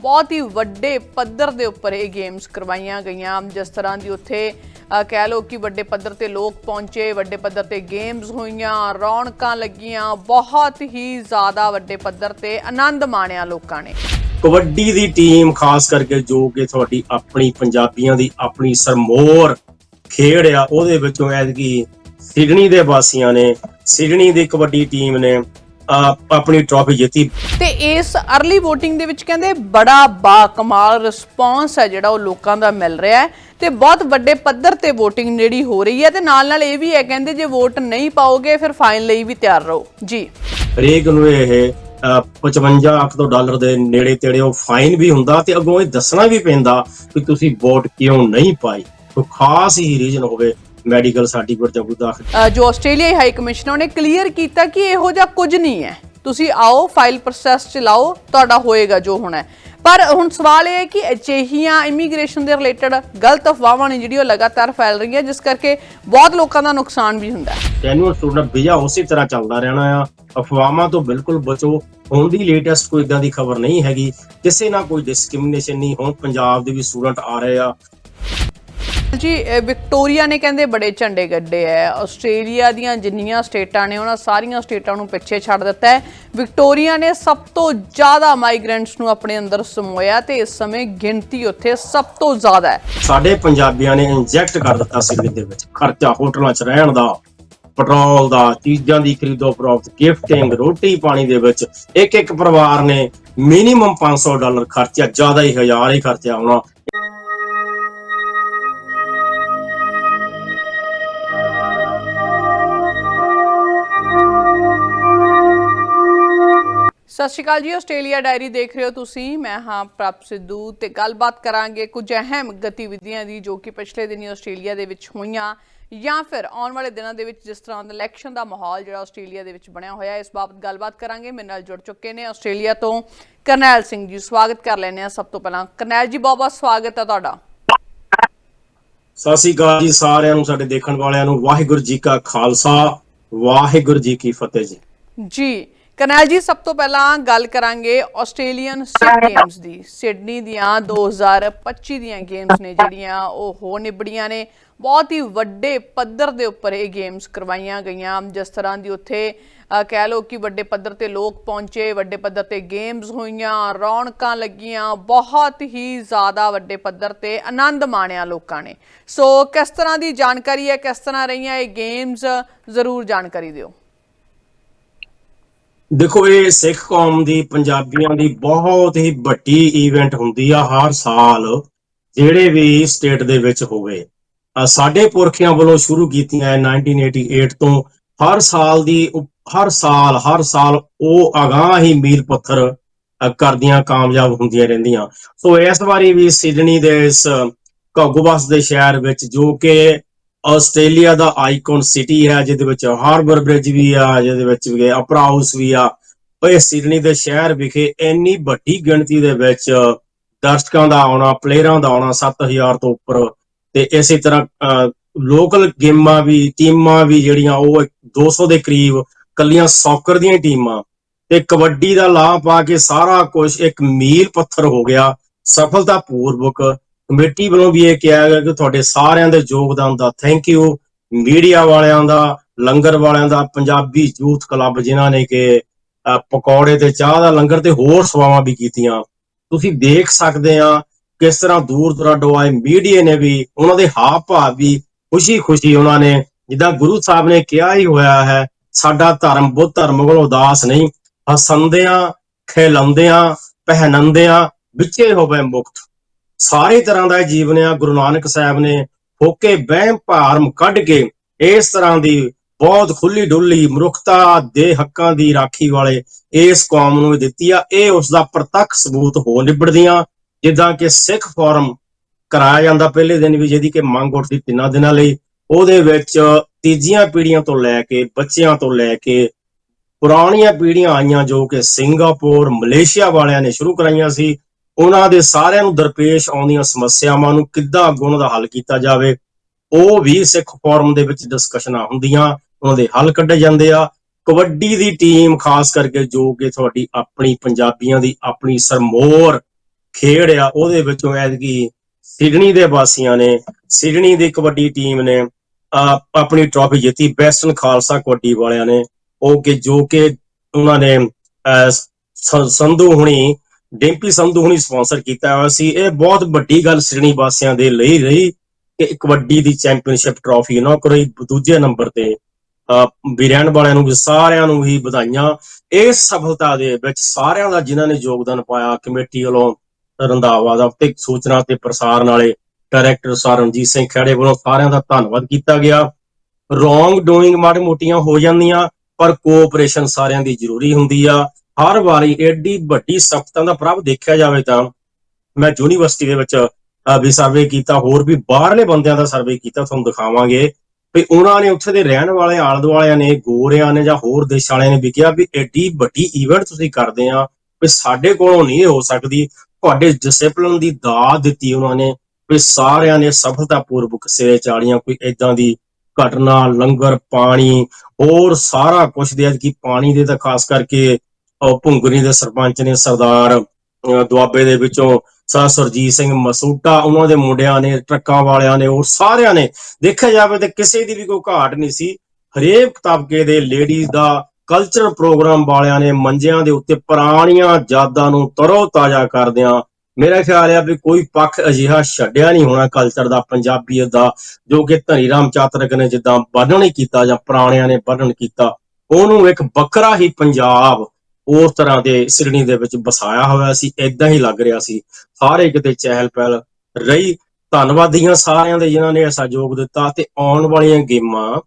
ਬਹੁਤ ਹੀ ਵੱਡੇ ਪੱਧਰ ਦੇ ਉੱਪਰ ਇਹ ਗੇਮਸ ਕਰਵਾਈਆਂ ਗਈਆਂ। ਜਿਸ ਤਰ੍ਹਾਂ ਦੀ ਉੱਥੇ ਕਹਿ ਲਓ ਕਿ ਵੱਡੇ ਪੱਧਰ ਤੇ ਲੋਕ ਪਹੁੰਚੇ, ਵੱਡੇ ਪੱਧਰ ਤੇ ਗੇਮਸ ਹੋਈਆਂ, ਰੌਣਕਾਂ ਲੱਗੀਆਂ, ਬਹੁਤ ਹੀ ਜ਼ਿਆਦਾ ਵੱਡੇ ਪੱਧਰ ਤੇ ਆਨੰਦ ਮਾਣਿਆ ਲੋਕਾਂ ਨੇ। ਕਬੱਡੀ ਦੀ ਟੀਮ ਖਾਸ ਕਰਕੇ ਜੋ ਕਿ ਤੁਹਾਡੀ ਆਪਣੀ ਪੰਜਾਬੀਆਂ ਦੀ ਆਪਣੀ ਸਰਮੋਰ ਖੇਡ ਆ, ਉਹਦੇ ਵਿੱਚੋਂ ਐਤਕੀ ਸਿਡਨੀ ਦੇ ਵਾਸੀਆਂ ਨੇ, ਸਿਡਨੀ ਦੀ ਕਬੱਡੀ ਟੀਮ ਨੇ ਆਪਣੀ ਟਰਾਫੀ ਜਿੱਤੀ। ਤੇ ਇਸ अर्ਲੀ VOTING ਦੇ ਵਿੱਚ ਕਹਿੰਦੇ ਬੜਾ ਬਾ ਕਮਾਲ ਰਿਸਪੌਂਸ ਹੈ ਜਿਹੜਾ ਉਹ ਲੋਕਾਂ ਦਾ ਮਿਲ ਰਿਹਾ ਹੈ ਤੇ ਬਹੁਤ ਵੱਡੇ ਪੱਧਰ ਤੇ VOTING ਜਿਹੜੀ ਹੋ ਰਹੀ ਹੈ ਤੇ ਨਾਲ ਨਾਲ ਇਹ ਵੀ ਹੈ ਕਹਿੰਦੇ ਜੇ ਵੋਟ ਨਹੀਂ ਪਾਓਗੇ ਫਿਰ ਫਾਈਨ ਲਈ ਵੀ ਤਿਆਰ ਰਹੋ। ਜੀ। ਹਰੇਕ ਨੂੰ ਇਹ ਅਹ, 55 ਲੱਖ ਤੋਂ ਡਾਲਰ ਦੇ ਨੇੜੇ ਤੇੜੇ ਉਹ ਫਾਈਨ ਵੀ ਹੁੰਦਾ ਤੇ ਅੱਗੋਂ ਇਹ ਦੱਸਣਾ ਵੀ ਪੈਂਦਾ ਕਿ ਤੁਸੀਂ ਵੋਟ ਕਿਉਂ ਨਹੀਂ ਪਾਈ। ਕੋਈ ਖਾਸ ਹੀ ਰੀਜ਼ਨ ਹੋਵੇ ਮੈਡੀਕਲ ਸਰਟੀਫਿਕੇਟ ਜਾਂ ਕੋਈ ਦਾਖਲ ਅ, ਜੋ ਆਸਟ੍ਰੇਲੀਆਈ ਹਾਈ ਕਮਿਸ਼ਨਰ ਨੇ ਕਲੀਅਰ ਕੀਤਾ ਕਿ ਇਹੋ ਜਿਹਾ ਕੁਝ ਨਹੀਂ ਹੈ। ਤੁਸੀਂ ਆਓ ਫਾਈਲ ਪ੍ਰੋਸੈਸ ਚਲਾਓ ਤੁਹਾਡਾ ਹੋਏਗਾ ਜੋ ਹੋਣਾ ਹੈ। ਪਰ ਹੁਣ ਸਵਾਲ ਇਹ ਹੈ ਕਿ ਅਜਿਹੀਆਂ ਇਮੀਗ੍ਰੇਸ਼ਨ ਦੇ ਰਿਲੇਟਡ ਗਲਤ ਅਫਵਾਹਾਂ ਨੇ ਜਿਹੜੀ ਉਹ ਲਗਾਤਾਰ ਫੈਲ ਰਹੀਆਂ ਜਿਸ ਕਰਕੇ ਬਹੁਤ ਲੋਕਾਂ ਦਾ ਨੁਕਸਾਨ ਵੀ ਹੁੰਦਾ ਹੈ। ਜੈਨੂਅਲ ਸਟੂਡੈਂਟ ਵੀਜ਼ਾ ਉਸੇ ਤਰ੍ਹਾਂ ਚੱਲਦਾ ਰਹਿਣਾ ਆ। ਅਫਵਾਹਾਂ ਤੋਂ ਬਿਲਕੁਲ ਬਚੋ। ਹੁਣ ਦੀ ਲੇਟੈਸਟ ਕੋਈ ਇਦਾਂ ਦੀ ਖਬਰ ਨਹੀਂ ਹੈਗੀ। ਕਿਸੇ ਨਾਲ ਕੋਈ ਡਿਸਕ੍ਰਿਮੀਨੇਸ਼ਨ ਨਹੀਂ। ਹੁਣ ਪੰਜਾਬ ਦੇ ਵੀ ਸਟੂਡੈਂਟ ਆ ਰਹੇ ਆ। ਜੀ ਵਿਕਟੋਰੀਆ ਨੇ ਕਹਿੰਦੇ ਬੜੇ ਝੰਡੇ ਗੱਡੇ ਐ। ਆਸਟ੍ਰੇਲੀਆ ਦੀਆਂ ਜਿੰਨੀਆਂ ਸਟੇਟਾਂ ਨੇ, ਉਹਨਾਂ ਸਾਰੀਆਂ ਸਟੇਟਾਂ ਨੂੰ ਪਿੱਛੇ ਛੱਡ ਦਿੱਤਾ ਹੈ ਵਿਕਟੋਰੀਆ ਨੇ ਸਭ ਤੋਂ ਜ਼ਿਆਦਾ ਮਾਈਗ੍ਰੈਂਟਸ ਨੂੰ ਆਪਣੇ ਅੰਦਰ ਸਮੋਇਆ ਤੇ ਇਸ ਸਮੇਂ ਗਿਣਤੀ ਉੱਥੇ ਸਭ ਤੋਂ ਜ਼ਿਆਦਾ ਹੈ ਸਾਡੇ ਪੰਜਾਬੀਆਂ ਨੇ ਇੰਜੈਕਟ ਕਰ ਦਿੱਤਾ ਸਿਵਲ ਦੇ ਵਿੱਚ। ਖਰਚਾ ਹੋਟਲਾਂ 'ਚ ਰਹਿਣ ਦਾ, ਪੈਟਰੋਲ ਦਾ, ਚੀਜ਼ਾਂ ਦੀ ਖਰੀਦੋ ਫਰੋਖਤ ਗਿਫਟਿੰਗ ਰੋਟੀ ਪਾਣੀ ਦੇ ਵਿੱਚ ਇੱਕ ਇੱਕ ਪਰਿਵਾਰ ਨੇ ਮਿਨੀਮਮ 500 ਡਾਲਰ ਖਰਚਿਆ, ਜ਼ਿਆਦਾ ਹੀ ਹਜ਼ਾਰ ਹੀ ਖਰਚਿਆ ਹੋਣਾ। ਸਤਿ ਸ਼੍ਰੀ ਅਕਾਲ ਜੀ ਆਸਟ੍ਰੇਲੀਆ ਡਾਇਰੀ ਦੇਖ ਰਹੇ ਹੋ ਤੁਸੀਂ। ਮੈਂ ਹਾਂ ਪ੍ਰਭ ਸਿੱਧੂ ਤੇ ਗੱਲਬਾਤ ਕਰਾਂਗੇ ਕੁਝ ਅਹਿਮ ਗਤੀਵਿਧੀਆਂ ਦੀ ਜੋ ਕਿ ਪਿਛਲੇ ਦਿਨੀ ਆਸਟ੍ਰੇਲੀਆ ਦੇ ਵਿੱਚ ਹੋਈਆਂ ਜਾਂ ਫਿਰ ਆਉਣ ਵਾਲੇ ਦਿਨਾਂ ਦੇ ਵਿੱਚ ਜਿਸ ਤਰ੍ਹਾਂ ਦਾ ਇਲੈਕਸ਼ਨ ਦਾ ਮਾਹੌਲ ਜਿਹੜਾ ਆਸਟ੍ਰੇਲੀਆ ਦੇ ਵਿੱਚ ਬਣਿਆ ਹੋਇਆ ਇਸ ਬਾਬਤ ਗੱਲਬਾਤ ਕਰਾਂਗੇ। ਮੇਰੇ ਨਾਲ ਜੁੜ ਚੁੱਕੇ ਨੇ ਆਸਟ੍ਰੇਲੀਆ ਤੋਂ ਕਰਨੈਲ ਸਿੰਘ ਜੀ। ਸਵਾਗਤ ਕਰ ਲੈਂਦੇ ਆ ਸਭ ਤੋਂ ਪਹਿਲਾਂ। ਕਰਨੈਲ ਜੀ ਬਹੁਤ ਬਹੁਤ ਸਵਾਗਤ ਹੈ ਤੁਹਾਡਾ। ਸਤਿ ਸ੍ਰੀ ਅਕਾਲ ਜੀ ਸਾਰਿਆਂ ਨੂੰ ਸਾਡੇ ਦੇਖਣ ਵਾਲਿਆਂ ਨੂੰ। ਵਾਹਿਗੁਰੂ ਜੀ ਕਾ ਖਾਲਸਾ ਵਾਹਿਗੁਰੂ ਜੀ ਕੀ ਫਤਿਹ ਜੀ। ਜੀ ਕਰਨੈਲ ਜੀ ਸਭ ਤੋਂ ਪਹਿਲਾਂ ਗੱਲ ਕਰਾਂਗੇ ਆਸਟ੍ਰੇਲੀਅਨ ਸਿਟ ਗੇਮਸ ਦੀ। ਸਿਡਨੀ ਦੀਆਂ 2025 ਦੀਆਂ ਗੇਮਸ ਨੇ ਜਿਹੜੀਆਂ ਉਹ ਹੋ ਨਿਬੜੀਆਂ ਨੇ। ਬਹੁਤ ਹੀ ਵੱਡੇ ਪੱਧਰ ਦੇ ਉੱਪਰ ਇਹ ਗੇਮਸ ਕਰਵਾਈਆਂ ਗਈਆਂ। ਜਿਸ ਤਰ੍ਹਾਂ ਦੀ ਉੱਥੇ ਕਹਿ ਲਓ ਕਿ ਵੱਡੇ ਪੱਧਰ ਤੇ ਲੋਕ ਪਹੁੰਚੇ ਵੱਡੇ ਪੱਧਰ ਤੇ ਗੇਮਸ ਹੋਈਆਂ ਰੌਣਕਾਂ ਲੱਗੀਆਂ ਬਹੁਤ ਹੀ ਜ਼ਿਆਦਾ ਵੱਡੇ ਪੱਧਰ ਤੇ ਆਨੰਦ ਮਾਣਿਆ ਲੋਕਾਂ ਨੇ। ਸੋ ਕਿਸ ਤਰ੍ਹਾਂ ਦੀ ਜਾਣਕਾਰੀ ਹੈ ਕਿਸ ਤਰ੍ਹਾਂ ਰਹੀਆਂ ਇਹ ਗੇਮਸ ਜ਼ਰੂਰ ਜਾਣਕਾਰੀ ਦਿਓ। ਦੇਖੋ, ਇਹ ਸਿੱਖ ਕੌਮ ਦੀ, ਪੰਜਾਬੀਆਂ ਦੀ ਬਹੁਤ ਹੀ ਵੱਡੀ ਇਵੈਂਟ ਹੁੰਦੀ ਆ ਹਰ ਸਾਲ, ਜਿਹੜੇ ਵੀ ਸਟੇਟ ਦੇ ਵਿੱਚ ਹੋਵੇ। ਸਾਡੇ ਪੁਰਖਿਆਂ ਵੱਲੋਂ ਸ਼ੁਰੂ ਕੀਤੀਆਂ ਹੈ 1988 ਤੋਂ ਹਰ ਸਾਲ ਦੀ ਹਰ ਸਾਲ ਹਰ ਸਾਲ ਉਹ ਅਗਾਂਹ ਹੀ ਮੀਲ ਪੱਥਰ ਕਰਦੀਆਂ ਕਾਮਯਾਬ ਹੁੰਦੀਆਂ ਰਹਿੰਦੀਆਂ। ਸੋ, ਇਸ ਵਾਰੀ ਵੀ ਸਿਡਨੀ ਦੇ ਇਸ ਕੋਗੋਬਸ ਦੇ ਸ਼ਹਿਰ ਵਿੱਚ ਜੋ ਕਿ ਆਸਟ੍ਰੇਲੀਆ ਦਾ ਆਈਕਨ ਸਿਟੀ ਹੈ, ਜਿਹਦੇ ਵਿੱਚ ਹਾਰਬਰ ਬ੍ਰਿਜ ਵੀ ਆ, ਜਿਹਦੇ ਵਿੱਚ ਵੀ ਅਪਰਾ ਹਾਊਸ ਵੀ ਆ। ਇਹ ਸਿਡਨੀ ਦੇ ਸ਼ਹਿਰ ਵਿਖੇ ਇੰਨੀ ਵੱਡੀ ਗਿਣਤੀ ਦੇ ਵਿੱਚ ਦਰਸ਼ਕਾਂ ਦਾ ਆਉਣਾ ਪਲੇਅਰਾਂ ਦਾ ਆਉਣਾ 7000 ਤੋਂ ਉੱਪਰ। ਤੇ ਇਸੇ ਤਰ੍ਹਾਂ ਲੋਕਲ ਗੇਮਾਂ ਵੀ, ਟੀਮਾਂ ਵੀ ਜਿਹੜੀਆਂ, ਉਹ 200 ਦੇ ਕਰੀਬ ਕੱਲੀਆਂ ਸੌਕਰ ਦੀਆਂ ਟੀਮਾਂ। ਤੇ ਕਬੱਡੀ ਦਾ ਲਾਭ ਪਾ ਕੇ ਸਾਰਾ ਕੁਝ ਇੱਕ ਮੀਲ ਪੱਥਰ ਹੋ ਗਿਆ। ਸਫਲਤਾ ਪੂਰਵਕ ਕਮੇਟੀ ਵੱਲੋਂ ਵੀ ਇਹ ਕਿਹਾ ਗਿਆ ਕਿ ਤੁਹਾਡੇ ਸਾਰਿਆਂ ਦੇ ਯੋਗਦਾਨ ਦਾ ਥੈਂਕ ਯੂ ਮੀਡੀਆ ਵਾਲਿਆਂ ਦਾ, ਲੰਗਰ ਵਾਲਿਆਂ ਦਾ, ਪੰਜਾਬੀ ਯੂਥ ਕਲੱਬ ਜਿਨ੍ਹਾਂ ਨੇ ਕਿ ਪਕੌੜੇ ਤੇ ਚਾਹ ਦਾ ਲੰਗਰ ਤੇ ਹੋਰ ਸੇਵਾਵਾਂ ਵੀ ਕੀਤੀਆਂ। ਤੁਸੀਂ ਦੇਖ ਸਕਦੇ ਆ ਕਿਸ ਤਰ੍ਹਾਂ ਦੂਰ ਦਰਾਡੋਂ ਆਏ ਮੀਡੀਆ ਨੇ ਵੀ, ਉਹਨਾਂ ਦੇ ਹਾਵ ਭਾਵ ਵੀ ਖੁਸ਼ੀ-ਖੁਸ਼ੀ ਉਹਨਾਂ ਨੇ, ਜਿੱਦਾਂ ਗੁਰੂ ਸਾਹਿਬ ਨੇ ਕਿਹਾ ਹੀ ਹੋਇਆ ਹੈ, ਸਾਡਾ ਧਰਮ ਬੁੱਧ ਧਰਮ ਕੋਲ ਉਦਾਸ ਨਹੀਂ ਹਸੰਦਿਆਂ ਖਿਲਾਉਂਦਿਆਂ ਪਹਿਨੰਦਿਆਂ ਵਿੱਚੇ ਹੋਵੇ ਮੁਕਤ। ਸਾਰੇ ਤਰ੍ਹਾਂ ਦਾ ਜੀਵਨ ਆ, ਗੁਰੂ ਨਾਨਕ ਸਾਹਿਬ ਨੇ ਫੋਕੇ ਵਹਿਮ ਭਾਰਮ ਕੱਢ ਕੇ ਇਸ ਤਰ੍ਹਾਂ ਦੀ ਬਹੁਤ ਖੁੱਲੀ ਡੁੱਲੀ, ਮਨੁੱਖਤਾ ਦੇ ਹੱਕਾਂ ਦੀ ਰਾਖੀ ਵਾਲੇ ਇਸ ਕੌਮ ਨੂੰ ਇਹ ਦਿੱਤੀ ਆ। ਇਹ ਉਸ ਦਾ ਪ੍ਰਤੱਖ ਸਬੂਤ ਹੋ ਨਿਬੜਦੀਆਂ, ਜਿੱਦਾਂ ਕਿ ਸਿੱਖ ਫੋਰਮ ਕਰਾਇਆ ਜਾਂਦਾ ਪਹਿਲੇ ਦਿਨ ਵੀ, ਜਿਹਦੀ ਕਿ ਮੰਗ ਉੱਠਦੀ ਤਿੰਨਾਂ ਦਿਨਾਂ ਲਈ। ਉਹਦੇ ਵਿੱਚ ਤੀਜੀਆਂ ਪੀੜ੍ਹੀਆਂ ਤੋਂ ਲੈ ਕੇ, ਬੱਚਿਆਂ ਤੋਂ ਲੈ ਕੇ, ਪੁਰਾਣੀਆਂ ਪੀੜ੍ਹੀਆਂ ਆਈਆਂ ਜੋ ਕਿ ਸਿੰਗਾਪੁਰ, ਮਲੇਸ਼ੀਆ ਵਾਲਿਆਂ ਨੇ ਸ਼ੁਰੂ ਕਰਾਈਆਂ ਸੀ। ਉਹਨਾਂ ਦੇ ਸਾਰਿਆਂ ਨੂੰ ਦਰਪੇਸ਼ ਆਉਂਦੀਆਂ ਸਮੱਸਿਆਵਾਂ ਨੂੰ ਕਿੱਦਾਂ ਅੱਗੋਂ ਉਹਨਾਂ ਦਾ ਹੱਲ ਕੀਤਾ ਜਾਵੇ ਉਹ ਵੀ ਸਿੱਖ ਫੋਰਮ ਦੇ ਵਿੱਚ ਡਿਸਕਸ਼ਨਾਂ ਹੁੰਦੀਆਂ ਉਹਨਾਂ ਦੇ ਹੱਲ ਕੱਢੇ ਜਾਂਦੇ ਆ। ਕਬੱਡੀ ਦੀ ਟੀਮ ਖਾਸ ਕਰਕੇ ਜੋ ਕਿ ਤੁਹਾਡੀ ਆਪਣੀ ਪੰਜਾਬੀਆਂ ਦੀ ਆਪਣੀ ਸਰਮੋਰ ਖੇਡ ਆ ਉਹਦੇ ਵਿੱਚੋਂ ਐਤਕੀ ਸਿਡਨੀ ਦੇ ਵਾਸੀਆਂ ਨੇ ਸਿਡਨੀ ਦੀ ਕਬੱਡੀ ਟੀਮ ਨੇ ਅਹ, ਆਪਣੀ ਟਰਾਫੀ ਜਿੱਤੀ ਵੈਸਟਰਨ ਖਾਲਸਾ ਕਬੱਡੀ ਵਾਲਿਆਂ ਨੇ ਉਹ ਕਿ ਜੋ ਕਿ ਉਹਨਾਂ ਨੇ ਅਹ, ਸੰਧੂ ਹੁਣੀ ਡਿੰਪੀ ਸੰਧੂ ਹੁਣੀ ਸਪਾਂਸਰ ਕੀਤਾ ਹੋਇਆ ਸੀ। ਇਹ ਬਹੁਤ ਵੱਡੀ ਗੱਲ ਸਿਡਨੀ ਵਾਸੀਆਂ ਦੇ ਲਈ ਰਹੀ ਕਿ ਕਬੱਡੀ ਦੀ ਚੈਂਪੀਅਨਸ਼ਿਪ ਟਰਾਫੀ ਨਾ ਕਰੋਈ ਦੂਜੇ ਨੰਬਰ ਤੇ ਅਹ, ਰਹਿਣ ਵਾਲਿਆਂ ਨੂੰ ਵੀ ਸਾਰਿਆਂ ਨੂੰ ਹੀ ਵਧਾਈਆਂ। ਇਸ ਸਫਲਤਾ ਦੇ ਵਿੱਚ ਸਾਰਿਆਂ ਦਾ ਜਿਨ੍ਹਾਂ ਨੇ ਯੋਗਦਾਨ ਪਾਇਆ ਕਮੇਟੀ ਵੱਲੋਂ ਰੰਧਾਵਾ ਦਾ ਤੇ ਸੂਚਨਾ ਤੇ ਪ੍ਰਸਾਰਣ ਵਾਲੇ ਡਾਇਰੈਕਟਰ ਸਰਨਜੀਤ ਸਿੰਘ ਖੇੜੇ ਵੱਲੋਂ ਸਾਰਿਆਂ ਦਾ ਧੰਨਵਾਦ ਕੀਤਾ ਗਿਆ। ਰੋਂਗ ਡੂਇੰਗ ਮਾੜੀ ਮੋਟੀਆਂ ਹੋ ਜਾਂਦੀਆਂ ਪਰ ਕੋਆਪਰੇਸ਼ਨ ਸਾਰਿਆਂ ਦੀ ਜ਼ਰੂਰੀ ਹੁੰਦੀ ਆ। ਹਰ ਵਾਰੀ ਐਡੀ ਵੱਡੀ ਸਖਤਾਂ ਦਾ ਪ੍ਰਭ ਦੇਖਿਆ ਜਾਵੇ ਤਾਂ ਮੈਂ ਯੂਨੀਵਰਸਿਟੀ ਦੇ ਵਿੱਚ ਵੀ ਸਰਵੇ ਕੀਤਾ, ਹੋਰ ਵੀ ਬਾਹਰਲੇ ਬੰਦਿਆਂ ਦਾ ਸਰਵੇ ਕੀਤਾ, ਤੁਹਾਨੂੰ ਦਿਖਾਵਾਂਗੇ ਵੀ ਉਹਨਾਂ ਨੇ ਉੱਥੇ ਦੇ ਰਹਿਣ ਵਾਲੇ ਆਲੇ ਦੁਆਲਿਆਂ ਨੇ, ਗੋਰਿਆਂ ਨੇ ਜਾਂ ਹੋਰ ਦੇਸ਼ਾਂ ਵਾਲਿਆਂ ਨੇ ਵੀ ਕਿਹਾ ਵੀ ਐਡੀ ਵੱਡੀ ਇਵੈਂਟ ਤੁਸੀਂ ਕਰਦੇ ਆ ਵੀ ਸਾਡੇ ਕੋਲੋਂ ਨਹੀਂ ਹੋ ਸਕਦੀ। ਤੁਹਾਡੇ ਡਿਸਪਲਿਨ ਦੀ ਦਾਤ ਦਿੱਤੀ ਉਹਨਾਂ ਨੇ ਵੀ ਸਾਰਿਆਂ ਨੇ ਸਫਲਤਾਪੂਰਵਕ ਸਿਰੇ ਚਾੜੀਆਂ, ਕੋਈ ਇਦਾਂ ਦੀ ਘਟਨਾ, ਲੰਗਰ, ਪਾਣੀ, ਹੋਰ ਸਾਰਾ ਕੁਝ ਦੇ ਅੱਜ ਕਿ ਪਾਣੀ ਦੇ ਤਾਂ ਖਾਸ ਕਰਕੇ ਭੁੰਗਰੀ ਦੇ ਸਰਪੰਚ ਨੇ ਸਰਦਾਰ ਦੁਆਬੇ ਦੇ ਵਿੱਚੋਂ ਸਰ ਸਰਜੀਤ ਸਿੰਘ ਮਸੂਟਾ, ਉਹਨਾਂ ਦੇ ਮੁੰਡਿਆਂ ਨੇ, ਟਰੱਕਾਂ ਵਾਲਿਆਂ ਨੇ ਉਹ ਸਾਰਿਆਂ ਨੇ ਦੇਖਿਆ ਜਾਵੇ ਤੇ ਕਿਸੇ ਦੀ ਵੀ ਕੋਈ ਘਾਟ ਨਹੀਂ ਸੀ। ਹਰੇਕ ਤਬਕੇ ਦੇ ਲੇਡੀਜ਼ ਦਾ ਕਲਚਰਲ ਪ੍ਰੋਗਰਾਮ ਵਾਲਿਆਂ ਨੇ ਮੰਜਿਆਂ ਦੇ ਉੱਤੇ ਪੁਰਾਣੀਆਂ ਯਾਦਾਂ ਨੂੰ ਤਰੋ ਤਾਜ਼ਾ ਕਰਦਿਆਂ ਮੇਰਾ ਖਿਆਲ ਹੈ ਵੀ ਕੋਈ ਪੱਖ ਅਜਿਹਾ ਛੱਡਿਆ ਨਹੀਂ ਹੋਣਾ ਕਲਚਰ ਦਾ, ਪੰਜਾਬੀਅਤ ਦਾ, ਜੋ ਕਿ ਧਨੀ ਰਾਮ ਚਾਤਰਕ ਨੇ ਜਿੱਦਾਂ ਵਰਣਨ ਕੀਤਾ ਜਾਂ ਪੁਰਾਣਿਆਂ ਨੇ ਵਰਣਨ ਕੀਤਾ। ਉਹਨੂੰ ਇੱਕ ਵੱਖਰਾ ਹੀ ਪੰਜਾਬ ਉਸ ਤਰ੍ਹਾਂ ਦੇ ਸਿਡਨੀ ਦੇ ਵਿੱਚ ਵਸਾਇਆ ਹੋਇਆ ਸੀ ਇਦਾਂ ਹੀ ਲੱਗ ਰਿਹਾ ਸੀ। ਸਾਰੇ ਕਿਤੇ ਚਹਿਲ ਪਹਿਲ ਰਹੀ। ਧੰਨਵਾਦੀਆਂ ਸਾਰਿਆਂ ਦੇ ਜਿਨ੍ਹਾਂ ਨੇ ਸਹਿਯੋਗ ਦਿੱਤਾ ਤੇ ਆਉਣ ਵਾਲੀਆਂ ਗੇਮਾਂ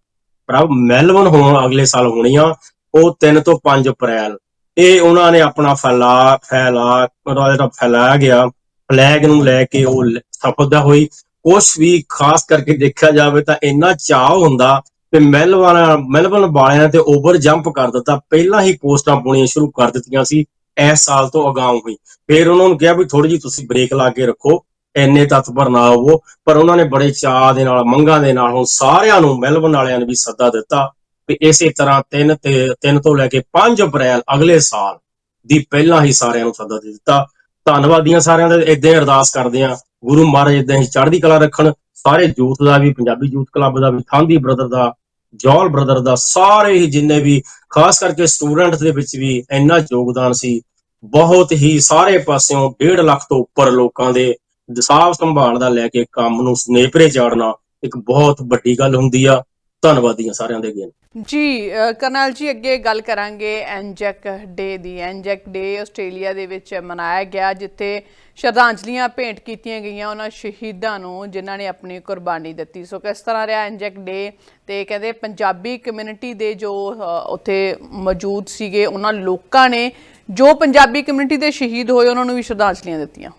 ਪ੍ਰਭ ਮੈਲਬਨ ਹੋਣ ਅਗਲੇ ਸਾਲ ਹੋਣੀਆਂ, ਉਹ 3 ਤੋਂ 5 ਅਪ੍ਰੈਲ। ਇਹ ਉਹਨਾਂ ਨੇ ਆਪਣਾ ਫੈਲਾ ਫੈਲਾ, ਉਹਦਾ ਜਿਹੜਾ ਫੈਲਾਇਆ ਗਿਆ, ਫਲੈਗ ਨੂੰ ਲੈ ਕੇ ਉਹ ਲ- ਸਫਲਤਾ ਹੋਈ। ਕੁਛ ਵੀ ਖਾਸ ਕਰਕੇ ਦੇਖਿਆ ਜਾਵੇ ਤਾਂ ਇੰਨਾ ਚਾਅ ਹੁੰਦਾ ਤੇ ਮੈਲਬਨ ਮੈਲਬਨ ਵਾਲਿਆਂ ਤੇ ਓਵਰ ਜੰਪ ਕਰ ਦਿੱਤਾ। ਪਹਿਲਾਂ ਹੀ ਪੋਸਟਾਂ ਪਾਉਣੀਆਂ ਸ਼ੁਰੂ ਕਰ ਦਿੱਤੀਆਂ ਸੀ, ਇਸ ਸਾਲ ਤੋਂ ਅਗਾਊਂ ਹੋਈ। ਫਿਰ ਉਹਨਾਂ ਨੂੰ ਕਿਹਾ ਵੀ ਥੋੜੀ ਜਿਹੀ ਤੁਸੀਂ ਬ੍ਰੇਕ ਲਾ ਕੇ ਰੱਖੋ, ਇੰਨੇ ਤਤਪਰ ਨਾ ਹੋਵੋ। ਪਰ ਉਹਨਾਂ ਨੇ ਬੜੇ ਚਾਅ ਦੇ ਨਾਲ, ਮੰਗਾਂ ਦੇ ਨਾਲ ਹੁਣ ਸਾਰਿਆਂ ਨੂੰ ਮੈਲਬਨ ਵਾਲਿਆਂ ਨੇ ਵੀ ਸੱਦਾ ਦਿੱਤਾ ਵੀ ਇਸੇ ਤਰ੍ਹਾਂ 3 ਤੇ 3 ਤੋਂ ਲੈ ਕੇ 5 ਅਪ੍ਰੈਲ ਅਗਲੇ ਸਾਲ ਦੀ ਪਹਿਲਾਂ ਹੀ ਸਾਰਿਆਂ ਨੂੰ ਸੱਦਾ ਦੇ ਦਿੱਤਾ। ਧੰਨਵਾਦੀਆਂ ਸਾਰਿਆਂ ਦਾ ਇਦਾਂ ਹੀ ਅਰਦਾਸ ਕਰਦੇ ਆ ਗੁਰੂ ਮਹਾਰਾਜ ਇਦਾਂ ਹੀ ਚੜ੍ਹਦੀ ਕਲਾ ਰੱਖਣ। ਸਾਰੇ ਯੂਥ ਦਾ ਵੀ, ਪੰਜਾਬੀ ਯੂਥ ਕਲੱਬ ਦਾ ਵੀ, ਥਾਂਦੀ ਬ੍ਰਦਰ ਦਾ ਜੌਲ ਬ੍ਰਦਰ ਦਾ ਸਾਰੇ ਹੀ ਜਿੰਨੇ ਵੀ, ਖਾਸ ਕਰਕੇ ਸਟੂਡੈਂਟ ਦੇ ਵਿੱਚ ਵੀ ਇੰਨਾ ਯੋਗਦਾਨ ਸੀ, ਬਹੁਤ ਹੀ ਸਾਰੇ ਪਾਸਿਓਂ 1.5 ਲੱਖ ਤੋਂ ਉੱਪਰ ਲੋਕਾਂ ਦੇ ਸਾਫ਼ ਸੰਭਾਲ ਦਾ ਲੈ ਕੇ ਕੰਮ ਨੂੰ ਸਨੇਪਰੇ ਚਾੜਨਾ ਇੱਕ ਬਹੁਤ ਵੱਡੀ ਗੱਲ ਹੁੰਦੀ ਆ। ਧੰਨਵਾਦੀਆਂ ਸਾਰਿਆਂ ਦੇ ਅੱਗੇ। ਜੀ ਅ, ਕਰਨੈਲ ਜੀ ਅੱਗੇ ਗੱਲ ਕਰਾਂਗੇ ਐਨਜੈਕ ਡੇ ਦੀ। ਐਨਜੈਕ ਡੇ ਆਸਟ੍ਰੇਲੀਆ ਦੇ ਵਿੱਚ ਮਨਾਇਆ ਗਿਆ ਜਿੱਥੇ ਸ਼ਰਧਾਂਜਲੀਆਂ ਭੇਂਟ ਕੀਤੀਆਂ ਗਈਆਂ ਉਹਨਾਂ ਸ਼ਹੀਦਾਂ ਨੂੰ ਜਿਨ੍ਹਾਂ ਨੇ ਆਪਣੀ ਕੁਰਬਾਨੀ ਦਿੱਤੀ। ਸੋ ਕਿਸ ਤਰ੍ਹਾਂ ਰਿਹਾ ਐਨਜੈਕ ਡੇ? ਤੇ ਕਹਿੰਦੇ ਪੰਜਾਬੀ ਕਮਿਊਨਿਟੀ ਦੇ ਜੋ ਅ, ਉੱਥੇ ਮੌਜੂਦ ਸੀਗੇ ਉਹਨਾਂ ਲੋਕਾਂ ਨੇ ਜੋ ਪੰਜਾਬੀ ਕਮਿਊਨਿਟੀ ਦੇ ਸ਼ਹੀਦ ਹੋਏ ਉਹਨਾਂ ਨੂੰ ਵੀ ਸ਼ਰਧਾਂਜਲੀਆਂ ਦਿੱਤੀਆਂ।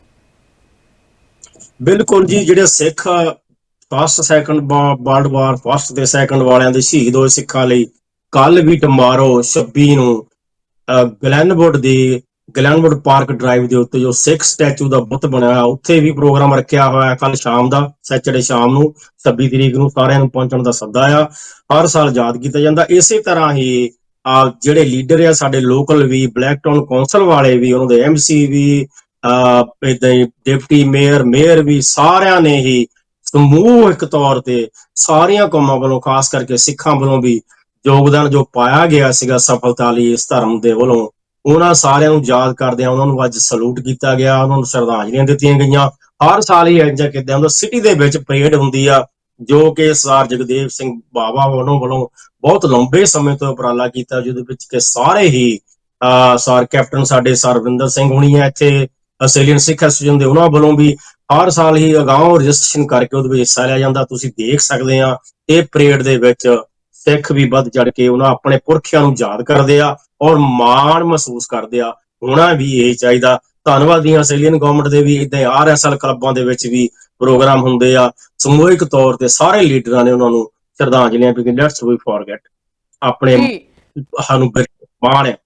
ਬਿਲਕੁਲ ਜੀ ਜਿਹੜੇ Sikh first second world war first ਤੇ ਸੈਕੰਡ ਵਾਲਿਆਂ ਦੇ ਸ਼ਹੀਦ ਹੋਏ ਸਿੱਖਾਂ ਲਈ ਕੱਲ ਵੀ ਟਮਾਰੋ 26 ਨੂੰ ਗਲੈਨਵੁੱਡ ਦੀ ਗਲੈਨਵੁੱਡ ਪਾਰਕ ਡਰਾਈਵ ਦੇ ਉੱਤੇ ਜੋ ਸਿੱਖ ਸਟੈਚੂ ਦਾ ਬੁੱਤ ਬਣਿਆ ਹੋਇਆ, ਉੱਥੇ ਵੀ ਪ੍ਰੋਗਰਾਮ ਰੱਖਿਆ ਹੋਇਆ ਹੈ ਕੱਲ ਸ਼ਾਮ ਦਾ ਸੈਚਰਡੇ ਸ਼ਾਮ ਨੂੰ 26 ਤਰੀਕ ਨੂੰ ਸਾਰਿਆਂ ਨੂੰ ਪਹੁੰਚਣ ਦਾ ਸੱਦਾ ਆ। ਹਰ ਸਾਲ ਯਾਦ ਕੀਤਾ ਜਾਂਦਾ। ਇਸੇ ਤਰ੍ਹਾਂ ਹੀ ਆ ਜਿਹੜੇ ਲੀਡਰ ਆ ਸਾਡੇ ਲੋਕਲ ਵੀ ਬਲੈਕ ਟਾਊਨ ਕੌਂਸਲ ਵਾਲੇ ਵੀ, ਉਹਨਾਂ ਦੇ ਐਮਸੀ ਵੀ ਅਹ ਏਦਾਂ ਹੀ ਡਿਪਟੀ ਮੇਅਰ ਮੇਅਰ ਵੀ ਸਾਰਿਆਂ ਨੇ ਹੀ ਸਮੂਹਿਕ ਤੌਰ ਤੇ ਸਾਰੀਆਂ ਕੌਮਾਂ ਵੱਲੋਂ, ਖਾਸ ਕਰਕੇ ਸਿੱਖਾਂ ਵੱਲੋਂ ਵੀ ਯੋਗਦਾਨ ਜੋ ਪਾਇਆ ਗਿਆ ਸੀਗਾ ਸਫਲਤਾ ਲਈ ਇਸ ਧਰਮ ਦੇ ਵੱਲੋਂ, ਉਹਨਾਂ ਸਾਰਿਆਂ ਨੂੰ ਯਾਦ ਕਰਦੇ ਆ, ਉਹਨਾਂ ਨੂੰ ਅੱਜ ਸਲੂਟ ਕੀਤਾ ਗਿਆ, ਉਹਨਾਂ ਨੂੰ ਸ਼ਰਧਾਂਜਲੀਆਂ ਦਿੱਤੀਆਂ ਗਈਆਂ। ਹਰ ਸਾਲ ਹੀ ਇੰਜਾ ਕਿਦਾਂ ਹੁੰਦਾ, ਸਿਟੀ ਦੇ ਵਿੱਚ ਪਰੇਡ ਹੁੰਦੀ ਆ, ਜੋ ਕਿ ਸਰ ਜਗਦੇਵ ਸਿੰਘ ਬਾਬਾ ਵੱਲੋਂ ਵੱਲੋਂ ਬਹੁਤ ਲੰਬੇ ਸਮੇਂ ਤੋਂ ਉਪਰਾਲਾ ਕੀਤਾ, ਜਿਹਦੇ ਵਿੱਚ ਕਿ ਸਾਰੇ ਹੀ ਅਹ ਸਰ ਕੈਪਟਨ ਸਾਡੇ ਸਰਵਿੰਦਰ ਸਿੰਘ ਹੁਣੀ ਆ, ਇੱਥੇ ਆਸਟ੍ਰੇਲੀਅਨ ਸਿੱਖ ਐਸੋਸੀਏਸ਼ਨ ਦੇ ਉਹਨਾਂ ਵੱਲੋਂ ਵੀ ਹਰ ਸਾਲ ਹੀ ਅਗਾਊਂ ਰਜਿਸਟ੍ਰੇਸ਼ਨ ਕਰਕੇ ਉਹਦੇ ਵਿੱਚ ਹਿੱਸਾ ਲਿਆ ਜਾਂਦਾ। ਤੁਸੀਂ ਦੇਖ ਸਕਦੇ ਆ ਇਹ ਪਰੇਡ ਦੇ ਵਿੱਚ ਸਿੱਖ ਵੀ ਵੱਧ ਚੜ ਕੇ ਉਹਨਾਂ ਆਪਣੇ ਪੁਰਖਿਆਂ ਨੂੰ ਯਾਦ ਕਰਦੇ ਆ ਔਰ ਮਾਣ ਮਹਿਸੂਸ ਕਰਦੇ ਆ। ਹੋਣਾ ਵੀ ਇਹ ਚਾਹੀਦਾ। ਧੰਨਵਾਦੀਆਂ ਆਸਟ੍ਰੇਲੀਅਨ ਗਵਰਨਮੈਂਟ ਦੇ ਵੀ ਇਦਾਂ ਆਰਐਸਐਲ ਕਲੱਬਾਂ ਦੇ ਵਿੱਚ ਵੀ ਪ੍ਰੋਗਰਾਮ ਹੁੰਦੇ ਆ। ਸਮੂਹਿਕ ਤੌਰ ਤੇ ਸਾਰੇ ਲੀਡਰਾਂ ਨੇ ਉਹਨਾਂ ਨੂੰ ਸ਼ਰਧਾਂਜਲੀਆਂ ਵੀ ਲੈਟਸ ਵੀ ਫੋਰਗੇਟ ਆਪਣੇ ਸਾਨੂੰ ਮਾਣ ਹੈ।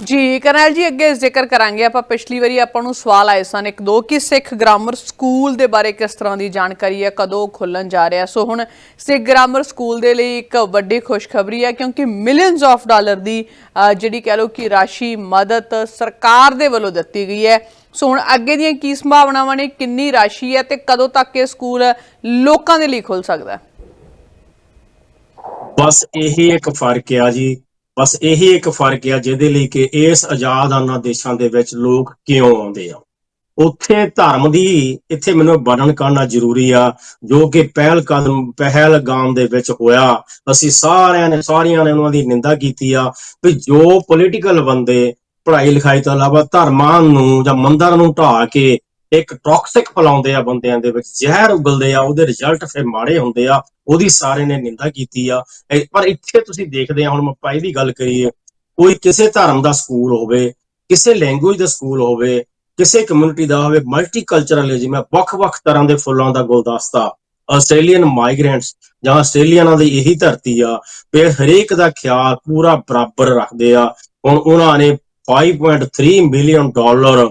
ਜੀ, ਕਰਨੈਲ ਜੀ, ਅੱਗੇ ਜ਼ਿਕਰ ਕਰਾਂਗੇ ਆਪਾਂ। ਪਿਛਲੀ ਵਾਰੀ ਆਪਾਂ ਨੂੰ ਸਵਾਲ ਆਏ ਸਨ ਇੱਕ ਦੋ ਕਿ ਸਿੱਖ ਗ੍ਰਾਮਰ ਸਕੂਲ ਦੇ ਬਾਰੇ ਕਿਸ ਤਰ੍ਹਾਂ ਦੀ ਜਾਣਕਾਰੀ ਹੈ, ਕਦੋਂ ਖੁੱਲਣ ਜਾ ਰਿਹਾ। ਸੋ ਹੁਣ ਸਿੱਖ ਗ੍ਰਾਮਰ ਸਕੂਲ ਦੇ ਲਈ ਇੱਕ ਵੱਡੀ ਖੁਸ਼ਖਬਰੀ ਹੈ ਕਿਉਂਕਿ ਮਿਲੀਅਨਸ ਆਫ ਡਾਲਰ ਦੀ ਜਿਹੜੀ ਕਹਿ ਲਓ ਕਿ ਰਾਸ਼ੀ ਮਦਦ ਸਰਕਾਰ ਦੇ ਵੱਲੋਂ ਦਿੱਤੀ ਗਈ ਹੈ। ਸੋ ਹੁਣ ਅੱਗੇ ਦੀਆਂ ਕੀ ਸੰਭਾਵਨਾਵਾਂ ਨੇ, ਕਿੰਨੀ ਰਾਸ਼ੀ ਹੈ ਤੇ ਕਦੋਂ ਤੱਕ ਇਹ ਸਕੂਲ ਲੋਕਾਂ ਦੇ ਲਈ ਖੁੱਲ ਸਕਦਾ ਹੈ? ਬਸ ਇਹੀ ਇੱਕ ਫ਼ਰਕ ਆ ਜੀ। ਬਸ ਇਹੀ ਇੱਕ ਫ਼ਰਕ ਆ ਜਿਹਦੇ ਲਈ ਕਿ ਇਸ ਆਜ਼ਾਦਾਨਾ ਦੇਸ਼ਾਂ ਦੇ ਵਿੱਚ ਲੋਕ ਕਿਉਂ ਆਉਂਦੇ ਆ? ਉੱਥੇ ਧਰਮ ਦੀ ਇੱਥੇ ਮੈਨੂੰ ਵਰਣਨ ਕਰਨਾ ਜ਼ਰੂਰੀ ਆ, ਜੋ ਕਿ ਪਹਿਲ ਕਦਮ, ਪਹਿਲਗਾਮ ਦੇ ਵਿੱਚ ਹੋਇਆ। ਅਸੀਂ ਸਾਰਿਆਂ ਨੇ, ਸਾਰੀਆਂ ਨੇ ਉਹਨਾਂ ਦੀ ਨਿੰਦਾ ਕੀਤੀ ਆ ਵੀ ਜੋ ਪੋਲੀਟੀਕਲ ਬੰਦੇ ਪੜ੍ਹਾਈ ਲਿਖਾਈ ਤੋਂ ਇਲਾਵਾ ਧਰਮਾਂ ਨੂੰ ਜਾਂ ਮੰਦਰਾਂ ਨੂੰ ਢਾਹ ਕੇ ਇੱਕ ਟੌਕਸਿਕ ਫੈਲਾਉਂਦੇ ਆ ਬੰਦਿਆਂ ਦੇ ਵਿੱਚ, ਜ਼ਹਿਰ ਉਗਲਦੇ ਆ, ਉਹਦੇ ਰਿਜ਼ਲਟ ਫਿਰ ਮਾੜੇ ਹੁੰਦੇ ਆ, ਉਹਦੀ ਸਾਰੇ ਨੇ ਨਿੰਦਾ ਕੀਤੀ ਆ। ਪਰ ਇੱਥੇ ਤੁਸੀਂ ਦੇਖਦੇ ਆ, ਹੁਣ ਆਪਾਂ ਇਹਦੀ ਗੱਲ ਕਰੀਏ, ਕੋਈ ਕਿਸੇ ਧਰਮ ਦਾ ਸਕੂਲ ਹੋਵੇ, ਕਿਸੇ ਲੈਂਗੁਏਜ ਦਾ ਸਕੂਲ ਹੋਵੇ, ਕਿਸੇ ਕਮਿਊਨਿਟੀ ਦਾ ਹੋਵੇ ਮਲਟੀਕਲਚਰਲਿਜ਼ਮ ਹੈ ਵੱਖ-ਵੱਖ ਤਰ੍ਹਾਂ ਦੇ ਫੁੱਲਾਂ ਦਾ ਗੁਲਦਸਤਾ ਆਸਟ੍ਰੇਲੀਅਨ ਮਾਈਗ੍ਰੈਂਟਸ ਜਾਂ ਆਸਟ੍ਰੇਲੀਅਨਾਂ ਦੀ ਇਹੀ ਧਰਤੀ ਆ, ਤੇ ਹਰੇਕ ਦਾ ਖਿਆਲ ਪੂਰਾ ਬਰਾਬਰ ਰੱਖਦੇ ਆ। ਹੁਣ ਉਹਨਾਂ ਨੇ 5.3 million dollar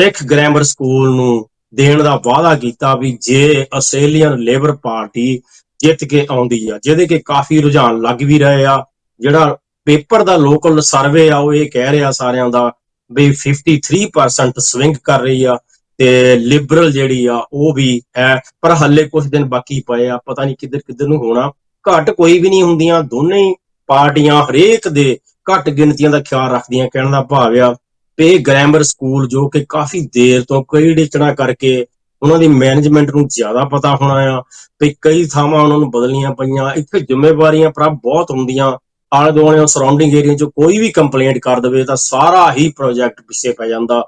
Sikh grammar school ਨੂੰ ਦੇਣ ਦਾ ਵਾਅਦਾ ਕੀਤਾ ਵੀ ਜੇ ਆਸਟ੍ਰੇਲੀਅਨ ਲੇਬਰ ਪਾਰਟੀ ਜਿੱਤ ਕੇ ਆਉਂਦੀ ਆ, ਜਿਹਦੇ ਕੇ ਕਾਫੀ ਰੁਝਾਨ ਲੱਗ ਵੀ ਰਹੇ ਆ, ਜਿਹੜਾ ਪੇਪਰ ਦਾ ਲੋਕਲ ਸਰਵੇ ਆ, ਉਹ ਇਹ ਕਹਿ ਰਿਹਾ ਸਾਰਿਆਂ ਦਾ ਵੀ 53% ਸਵਿੰਗ ਕਰ ਰਹੀ ਆ ਤੇ ਲਿਬਰਲ ਜਿਹੜੀ ਆ, ਉਹ ਵੀ ਹੈ, ਪਰ ਹੱਲੇ ਕੁਝ ਦਿਨ ਬਾਕੀ ਪਏ ਆ, ਪਤਾ ਨਹੀਂ ਕਿੱਧਰ ਕਿੱਧਰ ਨੂੰ ਹੋਣਾ। ਘੱਟ ਕੋਈ ਵੀ ਨਹੀਂ ਹੁੰਦੀਆਂ, ਦੋਨੇ ਹੀ ਪਾਰਟੀਆਂ ਹਰੇਕ ਦੇ ਘੱਟ ਗਿਣਤੀਆਂ ਦਾ ਖਿਆਲ ਰੱਖਦੀਆਂ, ਕਹਿਣ ਦਾ ਭਾਵ ਆ ਪੇ ਗ੍ਰਾਮਰ ਸਕੂਲ ਜੋ ਕਿ ਕਾਫੀ ਦੇਰ ਤੋਂ ਕਈ ਡਿਚਣਾ ਕਰਕੇ ਉਹਨਾਂ ਦੀ ਮੈਨੇਜਮੈਂਟ ਨੂੰ ਜ਼ਿਆਦਾ ਪਤਾ ਹੋਣਾ ਆ, ਤੇ ਕਈ ਥਾਵਾਂ ਉਹਨਾਂ ਨੂੰ ਬਦਲਣੀਆਂ ਪਈਆਂ, ਇੱਥੇ ਜ਼ਿੰਮੇਵਾਰੀਆਂ ਪ੍ਰਾਪ ਬਹੁਤ ਹੁੰਦੀਆਂ ਆਲੇ ਦੁਆਲੇ ਸਰਾਊਂਡਿੰਗ ਏਰੀਆ 'ਚ ਕੋਈ ਵੀ ਕੰਪਲੇਂਟ ਕਰ ਦੇਵੇ ਤਾਂ ਸਾਰਾ ਹੀ ਪ੍ਰੋਜੈਕਟ ਪਿੱਛੇ ਪੈ ਜਾਂਦਾ।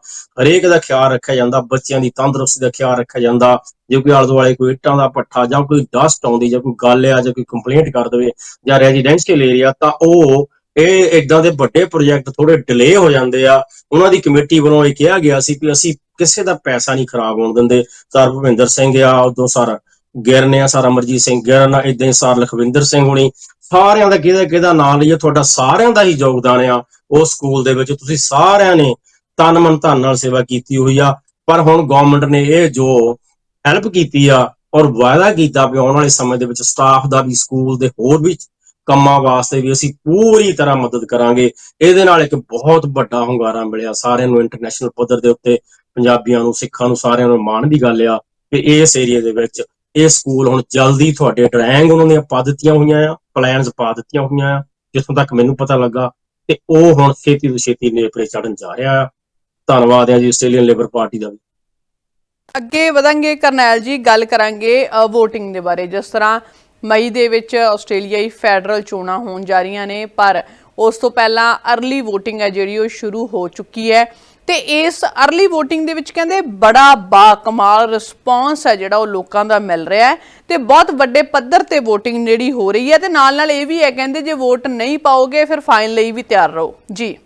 ਹਰੇਕ ਦਾ ਖਿਆਲ ਰੱਖਿਆ ਜਾਂਦਾ, ਬੱਚਿਆਂ ਦੀ ਤੰਦਰੁਸਤੀ ਦਾ ਖਿਆਲ ਰੱਖਿਆ ਜਾਂਦਾ, ਜੇ ਕੋਈ ਆਲੇ ਦੁਆਲੇ ਕੋਈ ਇੱਟਾਂ ਦਾ ਪੱਠਾ ਜਾਂ ਕੋਈ ਡਸਟ ਆਉਂਦੀ ਜਾਂ ਕੋਈ ਗੱਲ ਆ ਜਾਂ ਕੋਈ ਕੰਪਲੇਂਟ ਕਰ ਦੇਵੇ ਜਾਂ ਰੈਜ਼ੀਡੈਂਸ਼ੀਅਲ ਏਰੀਆ ਤਾਂ ਉਹ ਇਹ ਇਦਾਂ ਦੇ ਵੱਡੇ ਪ੍ਰੋਜੈਕਟ ਥੋੜੇ ਡਿਲੇ ਹੋ ਜਾਂਦੇ ਆ। ਉਹਨਾਂ ਦੀ ਕਮੇਟੀ ਵੱਲੋਂ ਇਹ ਕਿਹਾ ਗਿਆ ਸੀ ਕਿ ਅਸੀਂ ਕਿਸੇ ਦਾ ਪੈਸਾ ਨਹੀਂ ਖਰਾਬ ਹੋਣ ਦਿੰਦੇ। ਸਰ ਭੁਪਿੰਦਰ ਸਿੰਘ ਆ, ਉਦੋਂ ਸਰ ਗਿਰਨ ਆ, ਸਰ ਅਮਰਜੀਤ ਸਿੰਘ ਗਿਰ ਆ ਇਦਾਂ ਹੀ ਸਰ ਲਖਵਿੰਦਰ ਸਿੰਘ ਹੋਣੀ। ਸਾਰਿਆਂ ਦਾ ਕਿਹਦਾ ਕਿਹਦਾ ਨਾਂ ਲਈਏ, ਤੁਹਾਡਾ ਸਾਰਿਆਂ ਦਾ ਹੀ ਯੋਗਦਾਨ ਆ। ਉਹ ਸਕੂਲ ਦੇ ਵਿੱਚ ਤੁਸੀਂ ਸਾਰਿਆਂ ਨੇ ਤਨ ਮਨ ਧਨ ਨਾਲ ਸੇਵਾ ਕੀਤੀ ਹੋਈ ਆ। ਪਰ ਹੁਣ ਗਵਰਨਮੈਂਟ ਨੇ ਇਹ ਜੋ ਹੈਲਪ ਕੀਤੀ ਆ ਔਰ ਵਾਅਦਾ ਕੀਤਾ ਵੀ ਆਉਣ ਵਾਲੇ ਸਮੇਂ ਦੇ ਵਿੱਚ ਸਟਾਫ ਦਾ ਵੀ, ਸਕੂਲ ਦੇ ਹੋਰ ਵੀ ਕੰਮਾਂ ਵਾਸਤੇ ਵੀ ਅਸੀਂ ਪੂਰੀ ਤਰ੍ਹਾਂ ਮਦਦ ਕਰਾਂਗੇ। ਇਹਦੇ ਨਾਲ ਇੱਕ ਬਹੁਤ ਵੱਡਾ ਹੁੰਗਾਰਾ ਮਿਲਿਆ। ਸਾਰਿਆਂ ਨੂੰ ਇੰਟਰਨੈਸ਼ਨਲ ਪੱਧਰ ਦੇ ਉੱਤੇ, ਪੰਜਾਬੀਆਂ ਨੂੰ, ਸਿੱਖਾਂ ਨੂੰ, ਸਾਰਿਆਂ ਨੂੰ ਮਾਣ ਦੀ ਗੱਲ ਆ ਕਿ ਇਸ ਏਰੀਆ ਦੇ ਵਿੱਚ ਇਹ ਸਕੂਲ ਹੁਣ ਜਲਦੀ ਤੁਹਾਡੇ ਡਰਾਇੰਗ ਉਹਨਾਂ ਨੇ ਪਾ ਦਿੱਤੀਆਂ ਹੋਈਆਂ ਆ ਪਲਾਨਸ ਪਾ ਦਿੱਤੀਆਂ ਹੋਈਆਂ ਆ। ਜਿੱਥੋਂ ਤੱਕ ਮੈਨੂੰ ਪਤਾ ਲੱਗਾ ਤੇ ਉਹ ਹੁਣ ਛੇਤੀ ਤੋਂ ਛੇਤੀ ਨੇਪਰੇ ਚੜਨ ਜਾ ਰਿਹਾ ਆ। ਧੰਨਵਾਦ ਹੈ ਜੀ ਆਸਟ੍ਰੇਲੀਅਨ ਲੇਬਰ ਪਾਰਟੀ ਦਾ ਵੀ। ਅੱਗੇ ਵਧਾਂਗੇ ਕਰਨੈਲ ਜੀ, ਗੱਲ ਕਰਾਂਗੇ VOTING ਦੇ ਬਾਰੇ। ਜਿਸ ਤਰ੍ਹਾਂ ਮਈ ਦੇ ਵਿੱਚ ਆਸਟ੍ਰੇਲੀਆਈ ਫੈਡਰਲ ਚੋਣਾਂ ਹੋਣ ਜਾ ਰਹੀਆਂ ਨੇ, ਪਰ ਉਸ ਤੋਂ ਪਹਿਲਾਂ ਅਰਲੀ VOTING ਹੈ ਜਿਹੜੀ, ਉਹ ਸ਼ੁਰੂ ਹੋ ਚੁੱਕੀ ਹੈ। ਤੇ ਇਸ ਅਰਲੀ VOTING ਦੇ ਵਿੱਚ ਕਹਿੰਦੇ ਬੜਾ ਬਾਕਮਾਲ ਰਿਸਪੌਂਸ ਹੈ ਜਿਹੜਾ ਉਹ ਲੋਕਾਂ ਦਾ ਮਿਲ ਰਿਹਾ ਹੈ ਤੇ ਬਹੁਤ ਵੱਡੇ ਪੱਧਰ ਤੇ VOTING ਜਿਹੜੀ ਹੋ ਰਹੀ ਹੈ ਤੇ ਨਾਲ ਨਾਲ ਇਹ ਵੀ ਹੈ, ਕਹਿੰਦੇ ਜੇ ਵੋਟ ਨਹੀਂ ਪਾਓਗੇ, ਫਿਰ ਫਾਈਨ ਲਈ ਵੀ ਤਿਆਰ ਰਹੋ। ਜੀ।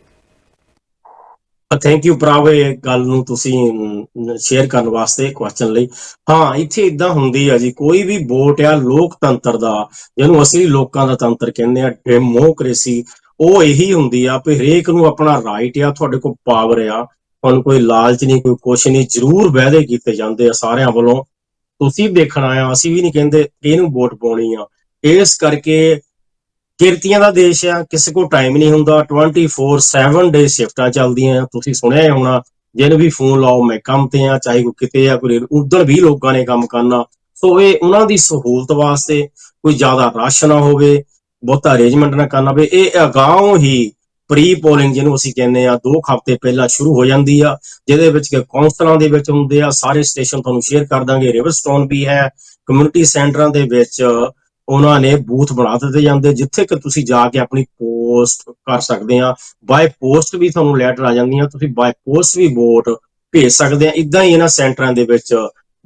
ਥੈਂਕ ਯੂ ਭਰਾਵੋ ਇਹ ਗੱਲ ਨੂੰ ਤੁਸੀਂ ਸ਼ੇਅਰ ਕਰਨ ਵਾਸਤੇ ਕੁਐਸਚਨ ਲਈ। ਹਾਂ, ਇੱਥੇ ਇਦਾਂ ਹੁੰਦੀ ਆ ਜੀ, ਕੋਈ ਵੀ ਵੋਟ ਆ ਲੋਕਤੰਤਰ ਦਾ, ਜਿਹਨੂੰ ਅਸੀਂ ਲੋਕਾਂ ਦਾ ਤੰਤਰ ਕਹਿੰਦੇ ਆ ਡੈਮੋਕ੍ਰੇਸੀ ਉਹ ਇਹੀ ਹੁੰਦੀ ਆ ਵੀ ਹਰੇਕ ਨੂੰ ਆਪਣਾ ਰਾਈਟ ਆ, ਤੁਹਾਡੇ ਕੋਲ ਪਾਵਰ ਆ, ਤੁਹਾਨੂੰ ਕੋਈ ਲਾਲਚ ਨਹੀਂ, ਕੋਈ ਕੁਛ ਨਹੀਂ, ਜ਼ਰੂਰ ਵਾਅਦੇ ਕੀਤੇ ਜਾਂਦੇ ਆ ਸਾਰਿਆਂ ਵੱਲੋਂ। ਤੁਸੀਂ ਦੇਖਣਾ ਆ, ਅਸੀਂ ਵੀ ਨਹੀਂ ਕਹਿੰਦੇ ਇਹਨੂੰ ਵੋਟ ਪਾਉਣੀ ਆ। ਇਸ ਕਰਕੇ ਕਿਰਤੀਆਂ ਦਾ ਦੇਸ਼ ਆ, ਕਿਸੇ ਕੋਲ ਟਾਈਮ ਨਹੀਂ ਹੁੰਦਾ 24/7 ਡੇ ਸ਼ਿਫਟਾਂ ਚੱਲਦੀਆਂ ਤੁਸੀਂ ਸੁਣਿਆ ਹੀ ਹੋਣਾ ਜਿਹਨੂੰ ਵੀ ਫੋਨ ਲਾਓ, ਮੈਂ ਕੰਮ ਤੇ ਆ, ਚਾਹੇ ਕੋਈ ਕਿਤੇ ਆ, ਕੋਈ ਉਧਰ ਵੀ ਲੋਕਾਂ ਨੇ ਕੰਮ ਕਰਨਾ। ਸੋ ਇਹ ਉਹਨਾਂ ਦੀ ਸਹੂਲਤ ਵਾਸਤੇ ਕੋਈ ਜ਼ਿਆਦਾ ਰਸ਼ ਨਾ ਹੋਵੇ, ਬਹੁਤਾ ਅਰੇਂਜਮੈਂਟ ਨਾ ਕਰਨਾ ਪਵੇ। ਇਹ ਅਗਾਊਂ ਹੀ ਪ੍ਰੀ ਪੋਲਿੰਗ ਜਿਹਨੂੰ ਅਸੀਂ ਕਹਿੰਦੇ ਆ, ਦੋ ਹਫ਼ਤੇ ਪਹਿਲਾਂ ਸ਼ੁਰੂ ਹੋ ਜਾਂਦੀ ਆ, ਜਿਹਦੇ ਵਿੱਚ ਕਿ ਕੌਂਸਲਾਂ ਦੇ ਵਿੱਚ ਹੁੰਦੇ ਆ, ਸਾਰੇ ਸਟੇਸ਼ਨ ਤੁਹਾਨੂੰ ਸ਼ੇਅਰ ਕਰ ਦਾਂਗੇ। ਰਿਵਰਸਟੋਨ ਵੀ ਹੈ ਕਮਿਊਨਿਟੀ ਸੈਂਟਰਾਂ ਦੇ ਵਿੱਚ ਉਹਨਾਂ ਨੇ ਬੂਥ ਬਣਾ ਦਿੱਤੇ ਜਾਂਦੇ ਜਿੱਥੇ ਕਿ ਤੁਸੀਂ ਜਾ ਕੇ ਆਪਣੀ ਪੋਸਟ ਕਰ ਸਕਦੇ ਆ। ਬਾਈ ਪੋਸਟ ਵੀ ਤੁਹਾਨੂੰ ਲੈਟਰ ਆ ਜਾਂਦੀਆਂ ਤੁਸੀਂ ਬਾਈ ਪੋਸਟ ਵੀ ਵੋਟ ਭੇਜ ਸਕਦੇ ਆ। ਇਦਾਂ ਹੀ ਇਹਨਾਂ ਸੈਂਟਰਾਂ ਦੇ ਵਿੱਚ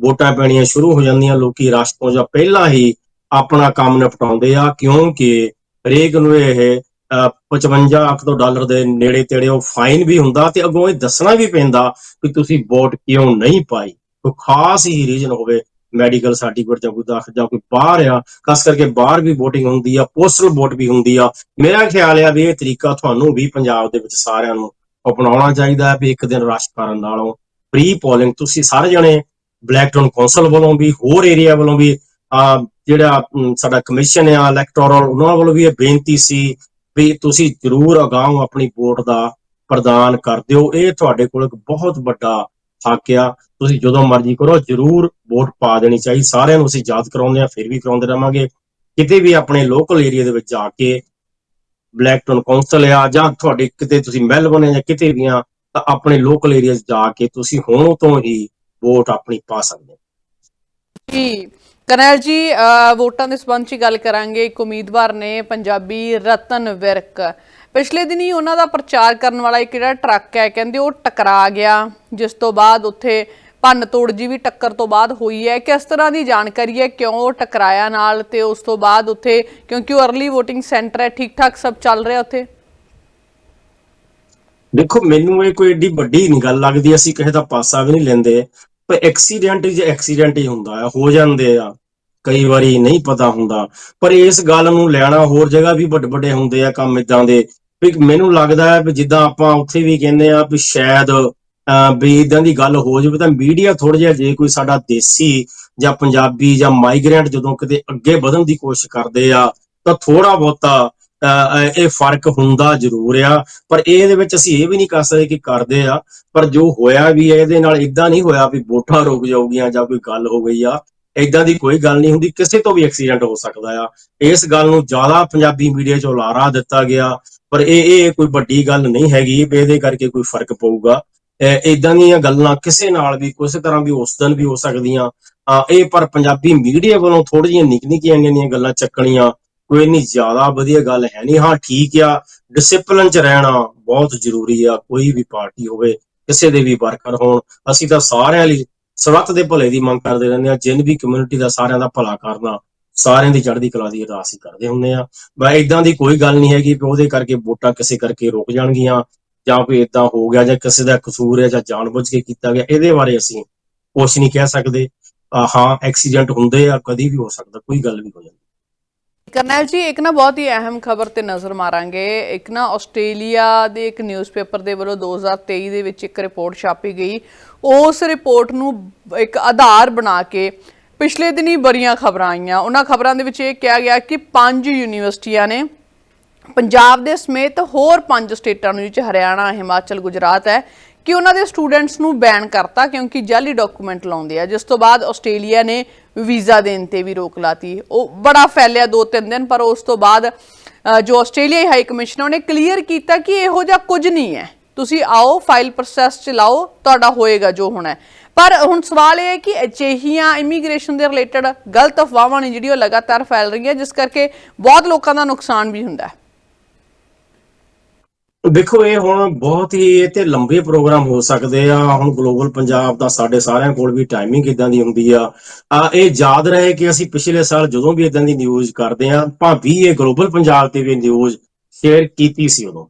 ਵੋਟਾਂ ਪੈਣੀਆਂ ਸ਼ੁਰੂ ਹੋ ਜਾਂਦੀਆਂ ਲੋਕੀ ਰਸ਼ ਤੋਂ ਜਾਂ ਪਹਿਲਾਂ ਹੀ ਆਪਣਾ ਕੰਮ ਨਿਪਟਾਉਂਦੇ ਆ ਕਿਉਂਕਿ ਹਰੇਕ ਨੂੰ ਇਹ ਅਹ, 55 ਲੱਖ ਤੋਂ ਡਾਲਰ ਦੇ ਨੇੜੇ ਤੇੜੇ ਉਹ ਫਾਈਨ ਵੀ ਹੁੰਦਾ ਤੇ ਅੱਗੋਂ ਇਹ ਦੱਸਣਾ ਵੀ ਪੈਂਦਾ ਕਿ ਤੁਸੀਂ ਵੋਟ ਕਿਉਂ ਨਹੀਂ ਪਾਈ। ਕੋਈ ਖਾਸ ਹੀ ਰੀਜਨ ਹੋਵੇ ਮੈਡੀਕਲ ਸਰਟੀਫਿਕੇਟ ਜਾਂ ਕੋਈ ਦਾਖਲ ਜਾਂ ਕੋਈ ਬਾਹਰ ਆ, ਖਾਸ ਕਰਕੇ ਬਾਹਰ ਵੀ VOTING ਹੁੰਦੀ ਆ ਪੋਸਟਲ ਵੋਟ ਵੀ ਹੁੰਦੀ ਆ। ਮੇਰਾ ਖਿਆਲ ਆ ਵੀ ਇਹ ਤਰੀਕਾ ਤੁਹਾਨੂੰ ਵੀ ਪੰਜਾਬ ਦੇ ਵਿੱਚ ਸਾਰਿਆਂ ਨੂੰ ਅਪਣਾਉਣਾ ਚਾਹੀਦਾ ਹੈ ਵੀ ਇੱਕ ਦਿਨ ਰਸ਼ ਕਰਨ ਨਾਲੋਂ। ਪ੍ਰੀ ਪੋਲਿੰਗ ਤੁਸੀਂ ਸਾਰੇ ਜਣੇ ਬਲੈਕਟਨ ਕੌਂਸਲ ਵੱਲੋਂ ਵੀ, ਹੋਰ ਏਰੀਆ ਵੱਲੋਂ ਵੀ, ਆ ਜਿਹੜਾ ਸਾਡਾ ਕਮਿਸ਼ਨ ਆ ਇਲੈਕਟੋਰਲ ਉਹਨਾਂ ਵੱਲੋਂ ਵੀ ਇਹ ਬੇਨਤੀ ਸੀ ਵੀ ਤੁਸੀਂ ਜ਼ਰੂਰ ਅਗਾਂਹ ਆਪਣੀ ਵੋਟ ਦਾ ਪ੍ਰਦਾਨ ਕਰ ਦਿਓ। ਇਹ ਤੁਹਾਡੇ ਕੋਲ ਇੱਕ ਬਹੁਤ ਵੱਡਾ ਹੱਕ ਤੁਸੀਂ ਜਦੋਂ ਮਰਜ਼ੀ ਕਰੋ, ਜਰੂਰ ਵੋਟ ਪਾ ਦੇਣੀ ਚਾਹੀਦੀ ਸਾਰਿਆਂ ਨੂੰ ਅਸੀਂ ਯਾਦ ਕਰਾਉਂਦੇ ਆ ਫਿਰ ਵੀ ਕਰਾਉਂਦੇ ਰਵਾਂਗੇ ਕਿਤੇ ਵੀ ਆਪਣੇ ਲੋਕਲ ਏਰੀਆ ਦੇ ਵਿੱਚ ਜਾ ਕੇ ਬਲੈਕਟਨ ਕੌਂਸਲ ਆ, ਜਾਂ ਤੁਹਾਡੇ ਕਿਤੇ ਤੁਸੀਂ ਮੈਲਬਨ ਆ ਜਾਂ ਕਿਤੇ ਵੀ ਆ, ਤਾਂ ਆਪਣੇ ਲੋਕਲ ਏਰੀਆ 'ਚ ਜਾ ਕੇ ਤੁਸੀਂ ਹੁਣ ਤੋਂ ਹੀ ਵੋਟ ਆਪਣੀ ਪਾ ਸਕਦੇ ਹੋ। ਜੀ, ਕਰਨੈਲ ਜੀ ਵੋਟਾਂ ਦੇ ਸੰਬੰਧ 'ਚ ਗੱਲ ਕਰਾਂਗੇ। ਇੱਕ ਉਮੀਦਵਾਰ ਨੇ ਪੰਜਾਬੀ ਰਤਨ ਵਿਰਕ। ਪਿਛਲੇ ਦਿਨੀ ਉਹਨਾਂ ਦਾ ਪ੍ਰਚਾਰ ਕਰਨ ਵਾਲਾ ਇੱਕ ਜਿਹੜਾ ਟਰੱਕ ਹੈ, ਕਹਿੰਦੇ ਉਹ ਟਕਰਾ ਗਿਆ, ਜਿਸ ਤੋਂ ਬਾਅਦ ਉੱਥੇ ਭੰਨ ਤੋੜ ਜੀ ਵੀ ਟੱਕਰ ਤੋਂ ਬਾਅਦ ਹੋਈ ਹੈ। ਕਿਸ ਤਰ੍ਹਾਂ ਦੀ ਜਾਣਕਾਰੀ ਹੈ, ਕਿਉਂ ਉਹ ਟਕਰਾਇਆ ਨਾਲ ਤੇ ਉਸ ਤੋਂ ਬਾਅਦ ਉੱਥੇ, ਕਿਉਂਕਿ ਉਹ अर्ਲੀ VOTING ਸੈਂਟਰ ਹੈ ਠੀਕ ਠਾਕ ਸਭ ਚੱਲ ਰਿਹਾ ਉੱਥੇ? ਦੇਖੋ, ਮੈਨੂੰ ਇਹ ਕੋਈ ਏਡੀ ਵੱਡੀ ਨਹੀਂ ਗੱਲ ਲੱਗਦੀ, ਅਸੀਂ ਕਿਸੇ ਦਾ ਪਾਸਾ ਵੀ ਨਹੀਂ ਲੈਂਦੇ। ਪਰ ਐਕਸੀਡੈਂਟ ਜੇ ਐਕਸੀਡੈਂਟ ਹੀ ਹੁੰਦਾ ਆ ਹੋ ਜਾਂਦੇ ਆ। ਕਈ ਵਾਰੀ ਨਹੀਂ ਪਤਾ ਹੁੰਦਾ। ਪਰ ਇਸ ਗੱਲ ਨੂੰ ਲੈਣਾ ਹੋਰ ਜਗ੍ਹਾ ਵੀ ਵੱਡੇ ਵੱਡੇ ਹੁੰਦੇ ਆ ਕੰਮ ਇਦਾਂ ਦੇ। ਵੀ ਮੈਨੂੰ ਲੱਗਦਾ ਹੈ ਵੀ ਜਿੱਦਾਂ ਆਪਾਂ ਉੱਥੇ ਵੀ ਕਹਿੰਦੇ ਆ ਵੀ ਸ਼ਾਇਦ ਵੀ ਇਦਾਂ ਦੀ ਗੱਲ ਹੋ ਜਾਵੇ ਤਾਂ ਮੀਡੀਆ ਥੋੜਾ ਜਿਹਾ ਜੇ ਕੋਈ ਸਾਡਾ ਦੇਸੀ ਜਾਂ ਪੰਜਾਬੀ ਜਾਂ ਮਾਈਗ੍ਰੈਂਟ ਜਦੋਂ ਕਿਤੇ ਅੱਗੇ ਵਧਣ ਦੀ ਕੋਸ਼ਿਸ਼ ਕਰਦੇ ਆ ਤਾਂ ਥੋੜਾ ਬਹੁਤਾ ਅਹ, ਇਹ ਫ਼ਰਕ ਹੁੰਦਾ ਜ਼ਰੂਰ ਆ। ਪਰ ਇਹਦੇ ਵਿੱਚ ਅਸੀਂ ਇਹ ਵੀ ਨਹੀਂ ਕਰ ਸਕਦੇ ਕਿ ਕਰਦੇ ਆ। ਪਰ ਜੋ ਹੋਇਆ ਵੀ ਹੈ ਇਹਦੇ ਨਾਲ ਇਦਾਂ ਨਹੀਂ ਹੋਇਆ ਵੀ ਵੋਟਾਂ ਰੁਕ ਜਾਊਗੀਆਂ ਜਾਂ ਕੋਈ ਗੱਲ ਹੋ ਗਈ ਆ। ਇਦਾਂ ਦੀ ਕੋਈ ਗੱਲ ਨਹੀਂ ਹੁੰਦੀ ਕਿਸੇ ਤੋਂ ਵੀ ਐਕਸੀਡੈਂਟ ਹੋ ਸਕਦਾ ਆ। ਇਸ ਗੱਲ ਨੂੰ ਜ਼ਿਆਦਾ ਪੰਜਾਬੀ ਮੀਡੀਆ 'ਚ ਉਲਾਰਾ ਦਿੱਤਾ ਗਿਆ ਪਰ ਇਹ ਇਹ ਕੋਈ ਵੱਡੀ ਗੱਲ ਨਹੀਂ ਹੈਗੀ ਵੀ ਇਹਦੇ ਕਰਕੇ ਕੋਈ ਫ਼ਰਕ ਪਊਗਾ। ਇਦਾਂ ਦੀਆਂ ਗੱਲਾਂ ਕਿਸੇ ਨਾਲ ਵੀ ਕਿਸੇ ਤਰ੍ਹਾਂ ਵੀ ਉਸ ਦਿਨ ਵੀ ਹੋ ਸਕਦੀਆਂ। ਅਹ, ਇਹ ਪਰ ਪੰਜਾਬੀ ਮੀਡੀਆ ਵੱਲੋਂ ਥੋੜ੍ਹੀਆਂ ਜਿਹੀਆਂ ਨਿੱਕ ਨਿੱਕੀਆਂ ਜਿਹੀਆਂ ਗੱਲਾਂ ਚੱਕਣੀਆਂ ਕੋਈ ਇੰਨੀ ਜ਼ਿਆਦਾ ਵਧੀਆ ਗੱਲ ਹੈ ਨਹੀਂ। ਹਾਂ ਠੀਕ ਆ ਡਿਸਪਲਿਨ 'ਚ ਰਹਿਣਾ ਬਹੁਤ ਜ਼ਰੂਰੀ ਆ ਕੋਈ ਵੀ ਪਾਰਟੀ ਹੋਵੇ ਕਿਸੇ ਦੇ ਵੀ ਵਰਕਰ ਹੋਣ ਅਸੀਂ ਤਾਂ ਸਾਰਿਆਂ ਲਈ ਸਵੱਤ ਦੇ ਭਲੇ ਦੀ ਮੰਗ ਕਰਦੇ ਰਹਿੰਦੇ ਆ ਜਿੰਨ ਵੀ ਕਮਿਊਨਿਟੀ ਦਾ ਸਾਰਿਆਂ ਦਾ ਭਲਾ ਕਰਨਾ ਸਾਰਿਆਂ ਦੀ ਚੜ੍ਹਦੀ ਕਲਾ ਦੀ ਅਰਦਾਸ ਹੀ ਕਰਦੇ ਹੁੰਦੇ ਆ ਬਈ ਇਦਾਂ ਦੀ ਕੋਈ ਗੱਲ ਨਹੀਂ ਹੈਗੀ ਕਿ ਉਹਦੇ ਕਰਕੇ ਵੋਟਾਂ ਕਿਸੇ ਕਰਕੇ ਰੁਕ ਜਾਣਗੀਆਂ, ਜਾਂ ਕੋਈ ਇਦਾਂ ਹੋ ਗਿਆ, ਜਾਂ ਕਿਸੇ ਦਾ ਕਸੂਰ ਹੈ, ਜਾਂ ਜਾਣਬੁੱਝ ਕੇ ਕੀਤਾ ਗਿਆ, ਇਹਦੇ ਬਾਰੇ ਅਸੀਂ ਕੁਝ ਨਹੀਂ ਕਹਿ ਸਕਦੇ। ਹਾਂ ਐਕਸੀਡੈਂਟ ਹੁੰਦੇ ਆ, ਕਦੀ ਵੀ ਹੋ ਸਕਦਾ, ਕੋਈ ਗੱਲ ਵੀ ਹੋ ਜਾਂਦੀ। ਕਰਨੈਲ ਜੀ, ਇੱਕ ਨਾ ਬਹੁਤ ਹੀ ਅਹਿਮ ਖਬਰ ਤੇ ਨਜ਼ਰ ਮਾਰਾਂਗੇ। ਇੱਕ ਨਾ ਆਸਟ੍ਰੇਲੀਆ ਦੇ ਇੱਕ ਨਿਊਜ਼ਪੇਪਰ ਦੇ ਵੱਲੋਂ 2023 ਦੇ ਵਿੱਚ ਇੱਕ ਰਿਪੋਰਟ ਛਾਪੀ ਗਈ। ਉਸ ਰਿਪੋਰਟ ਨੂੰ ਇੱਕ ਆਧਾਰ ਬਣਾ ਕੇ ਪਿਛਲੇ ਦਿਨੀ ਬੜੀਆਂ ਖਬਰਾਂ ਆਈਆਂ। ਉਹਨਾਂ ਖਬਰਾਂ ਦੇ ਵਿੱਚ ਇਹ ਕਿਹਾ ਗਿਆ ਕਿ ਪੰਜ ਯੂਨੀਵਰਸਿਟੀਆਂ ਨੇ ਪੰਜਾਬ ਦੇ ਸਮੇਤ ਹੋਰ ਪੰਜ ਸਟੇਟਾਂ ਨੂੰ, ਜਿਹ ਹਰਿਆਣਾ, ਹਿਮਾਚਲ, ਗੁਜਰਾਤ ਹੈ ਕਿ ਉਹਨਾਂ ਦੇ ਸਟੂਡੈਂਟਸ ਨੂੰ ਬੈਨ ਕਰਤਾ ਕਿਉਂਕਿ ਜਾਲੀ ਡਾਕੂਮੈਂਟ ਲਾਉਂਦੇ ਆ। ਜਿਸ ਤੋਂ ਬਾਅਦ ਆਸਟ੍ਰੇਲੀਆ ਨੇ ਵੀਜ਼ਾ ਦੇਣ ਤੇ ਵੀ ਰੋਕ ਲਾਤੀ। ਉਹ ਬੜਾ ਫੈਲਿਆ ਦੋ ਤਿੰਨ ਦਿਨ, ਪਰ ਉਸ ਤੋਂ ਬਾਅਦ ਜੋ ਆਸਟ੍ਰੇਲੀਆਈ ਹਾਈ ਕਮਿਸ਼ਨਰ ਨੇ ਕਲੀਅਰ ਕੀਤਾ ਕਿ ਇਹੋ ਜਿਹਾ ਕੁਝ ਨਹੀਂ ਹੈ। ਤੁਸੀਂ ਆਓ, ਫਾਈਲ ਪ੍ਰੋਸੈਸ ਚਲਾਓ, ਤੁਹਾਡਾ ਹੋਏਗਾ ਜੋ ਹੋਣਾ ਪਰ ਹੁਣ ਸਵਾਲ ਇਹ ਹੈ ਕਿ ਅਜਿਹੀਆਂ ਇਮੀਗ੍ਰੇਸ਼ਨ ਦੇ ਰਿਲੇਟਡ ਗਲਤ ਅਫਵਾਹਾਂ ਨੇ ਜਿਹੜੀ ਉਹ ਲਗਾਤਾਰ ਫੈਲ ਰਹੀਆਂ, ਜਿਸ ਕਰਕੇ ਬਹੁਤ ਲੋਕਾਂ ਦਾ ਨੁਕਸਾਨ ਵੀ ਹੁੰਦਾ ਹੈ। ਦੇਖੋ, ਇਹ ਹੁਣ ਬਹੁਤ ਹੀ, ਇਹ ਤੇ ਲੰਬੇ ਪ੍ਰੋਗਰਾਮ ਹੋ ਸਕਦੇ ਆ। ਹੁਣ ਗਲੋਬਲ ਪੰਜਾਬ ਦਾ ਸਾਡੇ ਸਾਰਿਆਂ ਕੋਲ ਵੀ ਟਾਈਮਿੰਗ ਇਦਾਂ ਦੀ ਹੁੰਦੀ ਆ। ਇਹ ਯਾਦ ਰਹੇ ਕਿ ਅਸੀਂ ਪਿਛਲੇ ਸਾਲ ਜਦੋਂ ਵੀ ਇਦਾਂ ਦੀ ਨਿਊਜ਼ ਕਰਦੇ ਆ, ਭਾਵੇਂ ਇਹ ਗਲੋਬਲ ਪੰਜਾਬ ਤੇ ਵੀ ਨਿਊਜ਼ ਸ਼ੇਅਰ ਕੀਤੀ ਸੀ ਉਦੋਂ।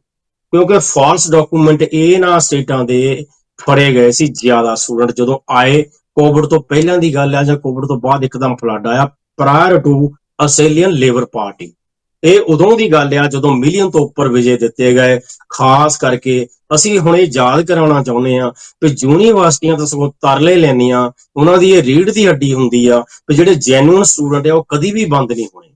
ਕਿਉਂਕਿ ਫਾਲਸ ਡਾਕੂਮੈਂਟ ਇਹ ਨਾ ਸਟੇਟਾਂ ਦੇ ਫੜੇ ਗਏ ਸੀ ਜ਼ਿਆਦਾ ਸਟੂਡੈਂਟ ਜਦੋਂ ਆਏ ਕੋਵਿਡ ਤੋਂ ਪਹਿਲਾਂ ਦੀ ਗੱਲ ਆ ਜਾਂ ਕੋਵਿਡ ਤੋਂ ਬਾਅਦ ਇੱਕਦਮ ਫਲੱਡ ਆਇਆ prior to Australian Labor party ਇਹ ਉਦੋਂ ਦੀ ਗੱਲ ਆ ਜਦੋਂ ਮਿਲੀਅਨ ਤੋਂ ਉੱਪਰ ਵਿਜੇ ਦਿੱਤੇ ਗਏ। ਖਾਸ ਕਰਕੇ ਅਸੀਂ ਹੁਣ ਇਹ ਯਾਦ ਕਰਾਉਣਾ ਚਾਹੁੰਦੇ ਆ ਕਿ ਯੂਨੀਵਰਸਿਟੀਆਂ ਤਾਂ ਸਗੋਂ ਤਰਲੇ ਲੈਣੀਆਂ ਉਹਨਾਂ ਦੀ ਇਹ ਰੀੜ ਦੀ ਹੱਡੀ ਹੁੰਦੀ ਆ ਕਿ ਜਿਹੜੇ ਜੈਨੂਇਨ ਸਟੂਡੈਂਟ ਆ ਉਹ ਕਦੀ ਵੀ ਬੰਦ ਨਹੀਂ ਹੋਣੇ।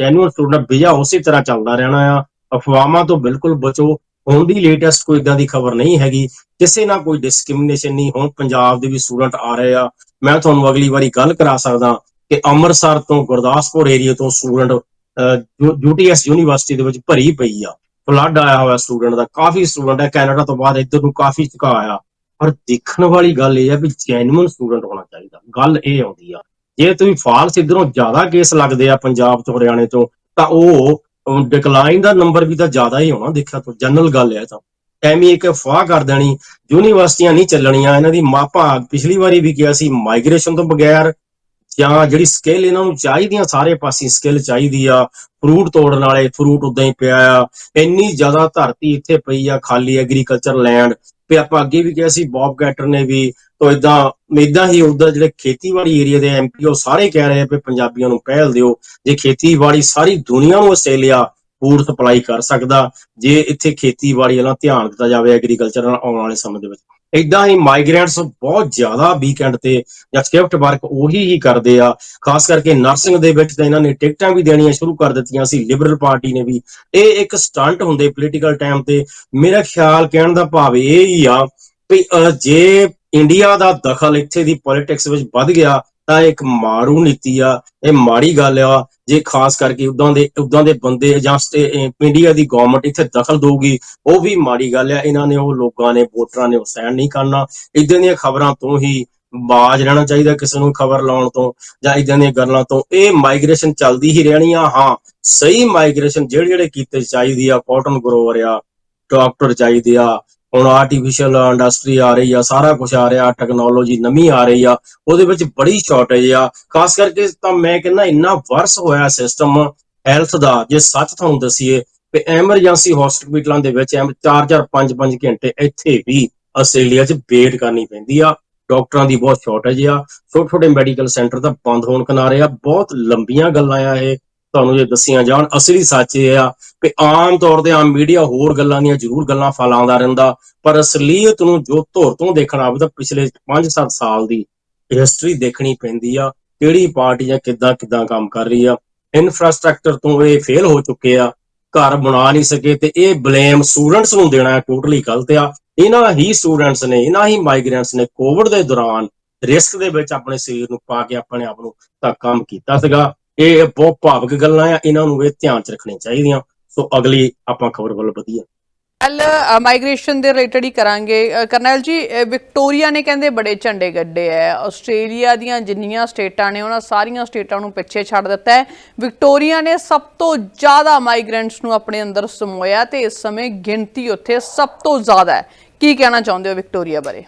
ਜੈਨੂਇਨ ਸਟੂਡੈਂਟ ਵਿਜਾ ਉਸੇ ਤਰ੍ਹਾਂ ਚੱਲਦਾ ਰਹਿਣਾ ਆ। ਅਫਵਾਹਾਂ ਤੋਂ ਬਿਲਕੁਲ ਬਚੋ। ਹੁਣ ਦੀ ਲੇਟੈਸਟ ਕੋਈ ਇਦਾਂ ਦੀ ਖਬਰ ਨਹੀਂ ਹੈਗੀ। ਕਿਸੇ ਨਾਲ ਕੋਈ ਡਿਸਕ੍ਰਿਮੀਨੇਸ਼ਨ ਨਹੀਂ। ਹੁਣ ਪੰਜਾਬ ਦੇ ਵੀ ਸਟੂਡੈਂਟ ਆ ਰਹੇ ਆ। ਮੈਂ ਤੁਹਾਨੂੰ ਅਗਲੀ ਵਾਰੀ ਗੱਲ ਕਰਾ ਸਕਦਾ ਕਿ ਅੰਮ੍ਰਿਤਸਰ ਤੋਂ ਗੁਰਦਾਸਪੁਰ ਏਰੀਆ ਤੋਂ ਸਟੂਡੈਂਟ ਯੂਟੀਐਸ ਯੂਨੀਵਰਸਿਟੀ ਦੇ ਵਿੱਚ ਭਰੀ ਪਈ ਆ। ਫਲੱਡ ਆਇਆ ਹੋਇਆ ਸਟੂਡੈਂਟ ਦਾ, ਕਾਫੀ ਸਟੂਡੈਂਟ ਹੈ ਕੈਨੇਡਾ ਤੋਂ ਬਾਅਦ ਇੱਧਰ ਨੂੰ ਕਾਫੀ ਝੁਕਾ ਆਇਆ। ਪਰ ਦੇਖਣ ਵਾਲੀ ਗੱਲ ਇਹ ਹੈ ਵੀ ਜੈਨੂਇਨ ਸਟੂਡੈਂਟ ਹੋਣਾ ਚਾਹੀਦਾ। ਗੱਲ ਇਹ ਆਉਂਦੀ ਆ, ਜੇ ਤੁਸੀਂ ਫਾਲਸ ਇਧਰੋਂ ਜ਼ਿਆਦਾ ਕੇਸ ਲੱਗਦੇ ਆ ਪੰਜਾਬ ਤੋਂ, ਹਰਿਆਣੇ ਤੋਂ, ਤਾਂ ਉਹ ਡਿਕਲਾਈਨ ਦਾ ਨੰਬਰ ਵੀ ਤਾਂ ਜ਼ਿਆਦਾ ਹੀ ਹੋਣਾ, ਦੇਖਿਆ ਤਾਂ ਜਨਰਲ ਗੱਲ ਹੈ ਤਾਂ। ਐਵੇਂ ਇੱਕ ਅਫਵਾਹ ਕਰ ਦੇਣੀ, ਯੂਨੀਵਰਸਿਟੀਆਂ ਨਹੀਂ ਚੱਲਣੀਆਂ, ਇਹਨਾਂ ਦੀ ਮਾਪਾ ਪਿਛਲੀ ਵਾਰੀ ਵੀ ਕਿਹਾ ਸੀ ਮਾਈਗ੍ਰੇਸ਼ਨ ਤੋਂ ਬਗੈਰ ਜਾਂ ਜਿਹੜੀ ਸਕਿੱਲ ਇਹਨਾਂ ਨੂੰ ਚਾਹੀਦੀਆਂ ਸਾਰੇ ਪਾਸੇ ਸਕਿੱਲ ਚਾਹੀਦੀ ਆ ਫਰੂਟ ਤੋੜਨ ਵਾਲੇ ਫਰੂਟ ਉਦਾਂ ਹੀ ਪਿਆ ਆ, ਇੰਨੀ ਜ਼ਿਆਦਾ ਧਰਤੀ ਇੱਥੇ ਪਈ ਆ ਖਾਲੀ ਐਗਰੀਕਲਚਰ ਲੈਂਡ ਵੀ ਆਪਾਂ ਅੱਗੇ ਵੀ ਕਿਹਾ ਸੀ ਬੌਬ ਗੈਟਰ ਨੇ ਵੀ, ਤੋਂ ਇਦਾਂ ਇਦਾਂ ਹੀ ਉਧਰ ਜਿਹੜੇ ਖੇਤੀਬਾੜੀ ਏਰੀਆ ਦੇ ਐਮਪੀ ਉਹ ਸਾਰੇ ਕਹਿ ਰਹੇ ਆ ਵੀ ਪੰਜਾਬੀਆਂ ਨੂੰ ਪਹਿਲ ਦਿਓ, ਜੇ ਖੇਤੀਬਾੜੀ ਸਾਰੀ ਦੁਨੀਆ ਨੂੰ ਆਸਟ੍ਰੇਲੀਆ ਫੂਡ ਸਪਲਾਈ ਕਰ ਸਕਦਾ, ਜੇ ਇੱਥੇ ਖੇਤੀਬਾੜੀ ਵਾਲਾ ਧਿਆਨ ਦਿੱਤਾ ਜਾਵੇ ਐਗਰੀਕਲਚਰ ਨਾਲ ਆਉਣ ਵਾਲੇ ਸਮੇਂ ਦੇ ਵਿੱਚ। ਇਦਾਂ ਹੀ ਮਾਈਗ੍ਰੈਂਟਸ ਬਹੁਤ ਜ਼ਿਆਦਾ ਵੀਕਐਂਡ ਤੇ ਜਾਂ ਸ਼ਿਫਟ ਵਰਕ ਉਹੀ ਹੀ ਕਰਦੇ ਆ। ਖਾਸ ਕਰਕੇ ਨਰਸਿੰਗ ਦੇ ਵਿੱਚ ਤਾਂ ਇਹਨਾਂ ਨੇ ਟਿਕਟਾਂ ਵੀ ਦੇਣੀਆਂ ਸ਼ੁਰੂ ਕਰ ਦਿੱਤੀਆਂ ਸੀ ਲਿਬਰਲ ਪਾਰਟੀ ਨੇ ਵੀ। ਇਹ ਇੱਕ ਸਟੰਟ ਹੁੰਦੇ ਪੋਲੀਟੀਕਲ ਟਾਈਮ ਤੇ। ਮੇਰਾ ਖਿਆਲ ਕਹਿਣ ਦਾ ਭਾਵ ਇਹ ਹੀ ਆ ਵੀ ਜੇ ਇੰਡੀਆ ਦਾ ਦਖਲ ਇੱਥੇ ਦੀ ਪੋਲਿਟਿਕਸ ਵਿੱਚ ਵੱਧ ਗਿਆ। ਤਾਂ ਇਹ ਇੱਕ ਮਾਰੂ ਨੀਤੀ ਆ, ਇਹ ਮਾੜੀ ਗੱਲ ਆ, ਜੇ ਖਾਸ ਕਰਕੇ ਉਦਾਂ ਦੇ ਉਦਾਂ ਦੇ ਬੰਦੇ ਜਾਂ ਇੰਡੀਆ ਦੀ ਗਵਰਨਮੈਂਟ ਇੱਥੇ ਦਖਲ ਦਊਗੀ, ਉਹ ਵੀ ਮਾੜੀ ਗੱਲ ਆ, ਇਹਨਾਂ ਨੇ ਉਹ ਲੋਕਾਂ ਨੇ, ਵੋਟਰਾਂ ਨੇ ਉਹ ਸਹਿਣ ਨਹੀਂ ਕਰਨਾ। ਇਦਾਂ ਦੀਆਂ ਖਬਰਾਂ ਤੋਂ ਹੀ ਬਾਜ ਰਹਿਣਾ ਚਾਹੀਦਾ ਕਿਸੇ ਨੂੰ ਖਬਰ ਲਾਉਣ ਤੋਂ, ਜਾਂ ਇਦਾਂ ਦੀਆਂ ਗੱਲਾਂ ਤੋਂ। ਇਹ ਮਾਈਗ੍ਰੇਸ਼ਨ ਚੱਲਦੀ ਹੀ ਰਹਿਣੀ ਆ, ਹਾਂ, ਸਹੀ ਮਾਈਗ੍ਰੇਸ਼ਨ ਜਿਹੜੇ ਜਿਹੜੇ ਕੀਤੇ ਚਾਹੀਦੀ ਆ ਕਾਟਨ ਗਰੋਵਰ ਆ ਡਾਕਟਰ ਚਾਹੀਦੇ ਆ ਹੁਣ ਆਰਟੀਫੀਸ਼ੀਅਲ ਇੰਡਸਟਰੀ ਆ ਰਹੀ ਆ, ਸਾਰਾ ਕੁਝ ਆ ਰਿਹਾ ਟੈਕਨੋਲੋਜੀ ਨਵੀਂ ਆ ਰਹੀ ਆ, ਉਹਦੇ ਵਿੱਚ ਬੜੀ ਸ਼ਾਰਟੇਜ ਆ। ਖਾਸ ਕਰਕੇ ਤਾਂ ਮੈਂ ਕਹਿੰਦਾ ਇੰਨਾ ਵਰਸ ਹੋਇਆ ਸਿਸਟਮ ਹੈਲਥ ਦਾ, ਜੇ ਸੱਚ ਤੁਹਾਨੂੰ ਦਸੀਏ, ਤੇ ਐਮਰਜੈਂਸੀ ਹਸਪੀਟਲਾਂ ਦੇ ਵਿੱਚ 4-4 5-5 ਘੰਟੇ ਇੱਥੇ ਵੀ ਆਸਟ੍ਰੇਲੀਆ 'ਚ ਵੇਟ ਕਰਨੀ ਪੈਂਦੀ ਆ। ਡਾਕਟਰਾਂ ਦੀ ਬਹੁਤ ਸ਼ਾਰਟੇਜ ਆ। ਛੋਟੇ ਛੋਟੇ ਮੈਡੀਕਲ ਸੈਂਟਰ ਤਾਂ ਬੰਦ ਹੋਣ ਕਿਨਾਰੇ ਆ। ਬਹੁਤ ਲੰਬੀਆਂ ਗੱਲਾਂ ਆ ਇਹ। ਤੁਹਾਨੂੰ ਜੇ ਦੱਸੀਆਂ ਜਾਣ, ਅਸਲੀ ਸੱਚ ਇਹ ਆ ਕਿ ਆਮ ਤੌਰ ਤੇ ਆਮ ਮੀਡੀਆ ਹੋਰ ਗੱਲਾਂ ਦੀਆਂ ਜ਼ਰੂਰ ਗੱਲਾਂ ਫੈਲਾਉਂਦਾ ਰਹਿੰਦਾ, ਪਰ ਅਸਲੀਅਤ ਨੂੰ ਜੋ ਧੁਰ ਤੋਂ ਦੇਖਣਾ ਆਵੇ ਤਾਂ ਪਿਛਲੇ 5-7 ਸਾਲ ਦੀ ਹਿਸਟਰੀ ਦੇਖਣੀ ਪੈਂਦੀ ਆ, ਕਿਹੜੀ ਪਾਰਟੀ ਜਾਂ ਕਿੱਦਾਂ ਕਿੱਦਾਂ ਕੰਮ ਕਰ ਰਹੀ ਆ। ਇਨਫਰਾਸਟ੍ਰਕਚਰ ਤੋਂ ਇਹ ਫੇਲ ਹੋ ਚੁੱਕੇ ਆ, ਘਰ ਬਣਾ ਨਹੀਂ ਸਕੇ ਤੇ ਇਹ ਬਲੇਮ ਸਟੂਡੈਂਟਸ ਨੂੰ ਦੇਣਾ ਟੋਟਲੀ ਗਲਤ ਆ। ਇਹਨਾਂ ਹੀ ਸਟੂਡੈਂਟਸ ਨੇ, ਇਹਨਾਂ ਹੀ ਮਾਈਗ੍ਰੈਂਟਸ ਨੇ ਕੋਵਿਡ ਦੇ ਦੌਰਾਨ ਰਿਸਕ ਦੇ ਵਿੱਚ ਆਪਣੇ ਸਰੀਰ ਨੂੰ ਪਾ ਕੇ ਆਪਣੇ ਆਪ ਨੂੰ ਤਾਂ ਕੰਮ ਕੀਤਾ ਸੀਗਾ। ਇਹ ਬਹੁਤ ਭਾਵਕ ਗੱਲਾਂ ਆ ਇਹਨਾਂ ਨੂੰ ਇਹ ਧਿਆਨ ਚ ਰੱਖਣੀਆਂ ਚਾਹੀਦੀਆਂ। ਸੋ ਅਗਲੀ ਆਪਾਂ ਖਬਰ ਵੱਲ ਵਧੀਏ। ਕੱਲ ਮਾਈਗ੍ਰੇਸ਼ਨ ਦੇ ਰਿਲੇਟਡ ਹੀ ਕਰਾਂਗੇ। ਕਰਨੈਲ ਜੀ ਵਿਕਟੋਰੀਆ ਨੇ ਕਹਿੰਦੇ ਬੜੇ ਝੰਡੇ ਗੱਡੇ ਐ। ਆਸਟ੍ਰੇਲੀਆ ਦੀਆਂ ਜਿੰਨੀਆਂ ਸਟੇਟਾਂ ਨੇ ਉਹਨਾਂ ਸਾਰੀਆਂ ਸਟੇਟਾਂ ਨੂੰ ਪਿੱਛੇ ਛੱਡ ਦਿੱਤਾ ਹੈ ਵਿਕਟੋਰੀਆ ਨੇ ਸਭ ਤੋਂ ਜ਼ਿਆਦਾ ਮਾਈਗ੍ਰੈਂਟਸ ਨੂੰ ਆਪਣੇ ਅੰਦਰ ਸਮੋਇਆ ਤੇ ਇਸ ਸਮੇਂ ਗਿਣਤੀ ਉੱਥੇ ਸਭ ਤੋਂ ਜ਼ਿਆਦਾ ਹੈ ਕੀ ਕਹਿਣਾ ਚਾਹੁੰਦੇ ਹੋ ਵਿਕਟੋਰੀਆ ਬਾਰੇ?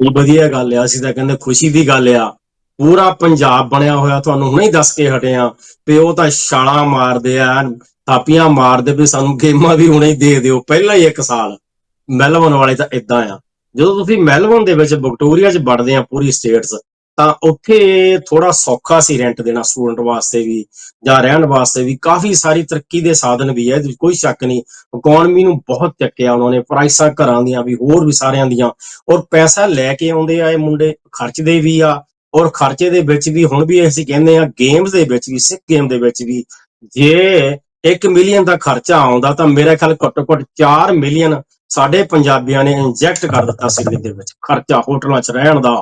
ਇਹ ਵਧੀਆ ਗੱਲ ਆ ਅਸੀਂ ਤਾਂ ਕਹਿੰਦੇ ਖੁਸ਼ੀ ਦੀ ਗੱਲ ਆ। ਪੂਰਾ ਪੰਜਾਬ ਬਣਿਆ ਹੋਇਆ, ਤੁਹਾਨੂੰ ਹੁਣੇ ਹੀ ਦੱਸ ਕੇ ਹਟੇ ਆ ਤੇ ਉਹ ਤਾਂ ਛਾਲਾਂ ਮਾਰਦੇ ਆ, ਥਾਪੀਆਂ ਮਾਰਦੇ ਵੀ ਸਾਨੂੰ ਗੇਮਾਂ ਵੀ ਹੁਣੇ ਹੀ ਦੇ ਦਿਓ, ਪਹਿਲਾਂ ਹੀ ਇੱਕ ਸਾਲ। ਮੈਲਬਨ ਵਾਲੇ ਤਾਂ ਇਦਾਂ ਆ। ਜਦੋਂ ਤੁਸੀਂ ਮੈਲਬਨ ਦੇ ਵਿੱਚ ਵਿਕਟੋਰੀਆ 'ਚ ਵੜਦੇ ਆ ਪੂਰੀ ਸਟੇਟਸ, ਤਾਂ ਉੱਥੇ ਥੋੜਾ ਸੌਖਾ ਸੀ ਰੈਂਟ ਦੇਣਾ ਸਟੂਡੈਂਟ ਵਾਸਤੇ ਵੀ, ਜਾਂ ਰਹਿਣ ਵਾਸਤੇ ਵੀ। ਕਾਫੀ ਸਾਰੀ ਤਰੱਕੀ ਦੇ ਸਾਧਨ ਵੀ ਹੈ ਇਹਦੇ ਵਿੱਚ ਕੋਈ ਸ਼ੱਕ ਨਹੀਂ। ਇਕਨੋਮੀ ਨੂੰ ਬਹੁਤ ਚੱਕਿਆ ਉਹਨਾਂ ਨੇ, ਪ੍ਰਾਈਸਾਂ ਘਰਾਂ ਦੀਆਂ ਵੀ, ਹੋਰ ਵੀ ਸਾਰਿਆਂ ਦੀਆਂ। ਔਰ ਪੈਸਾ ਲੈ ਕੇ ਆਉਂਦੇ ਆ ਇਹ ਮੁੰਡੇ, ਖਰਚਦੇ ਵੀ ਆ। ਔਰ ਖਰਚੇ ਦੇ ਵਿੱਚ ਵੀ ਹੁਣ ਵੀ ਅਸੀਂ ਕਹਿੰਦੇ ਆ ਗੇਮਸ ਦੇ ਵਿੱਚ ਵੀ, ਸਿੱਖ ਗੇਮ ਦੇ ਵਿੱਚ ਵੀ, ਜੇ 1 ਮਿਲੀਅਨ ਦਾ ਖਰਚਾ ਆਉਂਦਾ ਤਾਂ ਮੇਰਾ ਖਿਆਲ ਘੱਟੋ ਘੱਟ 4 ਮਿਲੀਅਨ ਸਾਡੇ ਪੰਜਾਬੀਆਂ ਨੇ ਇੰਜੈਕਟ ਕਰ ਦਿੱਤਾ ਸਿੱਖ ਦੇ ਵਿੱਚ। ਖਰਚਾ ਹੋਟਲਾਂ 'ਚ ਰਹਿਣ ਦਾ,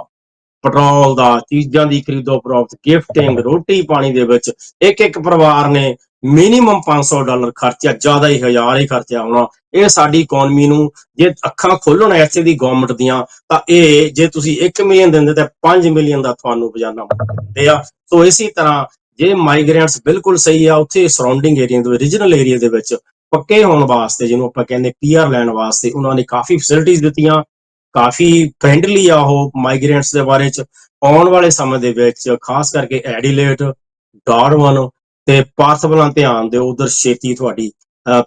ਪੈਟਰੋਲ ਦਾ, ਚੀਜ਼ਾਂ ਦੀ ਖਰੀਦੋ ਫਰੋਖਤ ਗਿਫਟਿੰਗ ਰੋਟੀ ਪਾਣੀ ਦੇ ਵਿੱਚ ਇੱਕ ਇੱਕ ਪਰਿਵਾਰ ਨੇ ਮਿਨੀਮਮ 500 ਡਾਲਰ ਖਰਚਿਆ, ਜ਼ਿਆਦਾ ਹੀ ਹਜ਼ਾਰ ਹੀ ਖਰਚਿਆ ਹੋਣਾ। ਇਹ ਸਾਡੀ ਇਕਨੋਮੀ ਨੂੰ ਜੇ ਅੱਖਾਂ ਖੋਲਣ ਐਸੇ ਦੀ ਗਵਰਨਮੈਂਟ ਦੀਆਂ, ਤਾਂ ਇਹ ਜੇ ਤੁਸੀਂ 1 ਮਿਲੀਅਨ ਦਿੰਦੇ ਤਾਂ 5 ਮਿਲੀਅਨ ਦਾ ਤੁਹਾਨੂੰ ਬਜਾਨਾ ਦਿੰਦੇ ਆ। ਸੋ ਇਸੇ ਤਰ੍ਹਾਂ ਜੇ ਮਾਈਗ੍ਰੈਂਟਸ ਬਿਲਕੁਲ ਸਹੀ ਆ, ਉੱਥੇ ਸਰਾਊਂਡਿੰਗ ਏਰੀਆ ਦੇ ਰੀਜਨਲ ਏਰੀਆ ਦੇ ਵਿੱਚ ਪੱਕੇ ਹੋਣ ਵਾਸਤੇ, ਜਿਹਨੂੰ ਆਪਾਂ ਕਹਿੰਦੇ ਪੀਆਰ ਲੈਣ ਵਾਸਤੇ, ਉਹਨਾਂ ਨੇ ਕਾਫੀ ਫੈਸਿਲਿਟੀਆਂ ਦਿੱਤੀਆਂ। ਕਾਫੀ ਫ੍ਰੈਂਡਲੀ ਆ ਉਹ ਮਾਈਗ੍ਰੈਂਟਸ ਦੇ ਬਾਰੇ ਚ। ਆਉਣ ਵਾਲੇ ਸਮੇਂ ਦੇ ਵਿੱਚ, ਖਾਸ ਕਰਕੇ ਐਡੀਲੇਟ ਡਾਰਵਨ ਤੇ ਪਾਰਥਬਲਾਂ ਧਿਆਨ ਦਿਓ, ਉਧਰ ਛੇਤੀ ਤੁਹਾਡੀ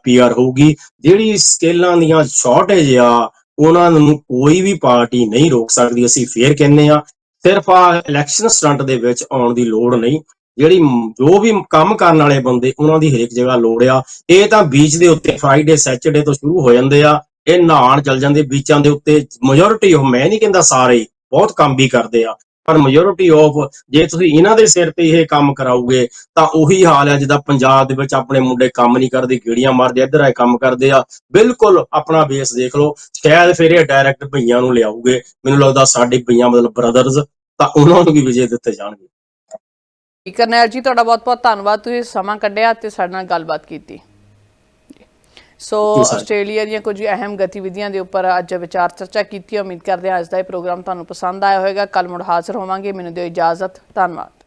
ਪੀਆਰ ਹੋਊਗੀ। ਜਿਹੜੀ ਸਕੇਲਾਂ ਦੀਆਂ ਸ਼ਾਰਟੇਜ ਆ, ਉਹਨਾਂ ਨੂੰ ਕੋਈ ਵੀ ਪਾਰਟੀ ਨਹੀਂ ਰੋਕ ਸਕਦੀ, ਅਸੀਂ ਫੇਰ ਕਹਿੰਨੇ ਆ ਸਿਰਫ ਆ ਇਲੈਕਸ਼ਨ ਸਟੰਟ ਦੇ ਵਿੱਚ ਆਉਣ ਦੀ ਲੋੜ ਨਹੀਂ। ਜਿਹੜੀ ਜੋ ਵੀ ਕੰਮ ਕਰਨ ਵਾਲੇ ਬੰਦੇ, ਉਹਨਾਂ ਦੀ ਹਰੇਕ ਜਗ੍ਹਾ ਲੋੜ ਆ। ਇਹ ਤਾਂ ਬੀਚ ਦੇ ਉੱਤੇ ਫਰਾਈਡੇ ਸੈਚਰਡੇ ਤੋਂ ਸ਼ੁਰੂ ਹੋ ਜਾਂਦੇ ਆ। ਇਹ ਨਹਾਣ ਚੱਲ ਜਾਂਦੇ ਬੀਚਾਂ ਦੇ ਉੱਤੇ ਮੈਜੋਰਿਟੀ ਉਹ ਮੈਂ ਨਹੀਂ ਕਹਿੰਦਾ ਸਾਰੇ, ਬਹੁਤ ਕੰਮ ਵੀ ਕਰਦੇ ਆ। ਪਰ ਮੈਜੋਰਿਟੀ ਆਫ ਜੇ ਤੁਸੀਂ ਇਹਨਾਂ ਦੇ ਸਿਰ ਤੇ ਇਹ ਕੰਮ ਕਰਾਓਗੇ, ਤਾਂ ਉਹੀ ਹਾਲ ਹੈ ਜਿੱਦਾਂ ਪੰਜਾਬ ਦੇ ਵਿੱਚ ਆਪਣੇ ਮੁੰਡੇ ਕੰਮ ਨਹੀਂ ਕਰਦੇ, ਗੇੜੀਆਂ ਮਾਰਦੇ, ਇੱਧਰ ਆਏ ਕੰਮ ਕਰਦੇ ਆ, ਬਿਲਕੁਲ ਆਪਣਾ ਬੇਸ ਦੇਖ ਲਓ, ਸ਼ਾਇਦ ਫਿਰ ਇਹ ਡਾਇਰੈਕਟ ਭਈਆਂ ਨੂੰ ਲਿਆਉਗੇ ਮੈਨੂੰ ਲੱਗਦਾ ਸਾਡੇ ਭਈਆਂ ਮਤਲਬ ਬ੍ਰਦਰਜ਼ ਤਾਂ ਉਹਨਾਂ ਨੂੰ ਵੀ ਵਿਜੇ ਦਿੱਤੇ ਜਾਣਗੇ। ਕਰਨੈਲ ਜੀ, ਤੁਹਾਡਾ ਬਹੁਤ-ਬਹੁਤ ਧੰਨਵਾਦ, ਤੁਸੀਂ ਸਮਾਂ ਕੱਢਿਆ ਤੇ ਸਾਡੇ ਨਾਲ ਗੱਲਬਾਤ ਕੀਤੀ। ਸੋ ਆਸਟ੍ਰੇਲੀਆ ਦੀਆਂ ਕੁਝ ਅਹਿਮ ਗਤੀਵਿਧੀਆਂ ਦੇ ਉੱਪਰ ਅੱਜ ਵਿਚਾਰ ਚਰਚਾ ਕੀਤੀ ਉਮੀਦ ਕਰਦੇ ਹਾਂ ਅੱਜ ਦਾ ਇਹ ਪ੍ਰੋਗਰਾਮ ਤੁਹਾਨੂੰ ਪਸੰਦ ਆਇਆ ਹੋਵੇਗਾ। ਕੱਲ ਮੁੜ ਹਾਜ਼ਰ ਹੋਵਾਂਗੇ। ਮੈਨੂੰ ਦਿਓ ਇਜਾਜ਼ਤ। ਧੰਨਵਾਦ।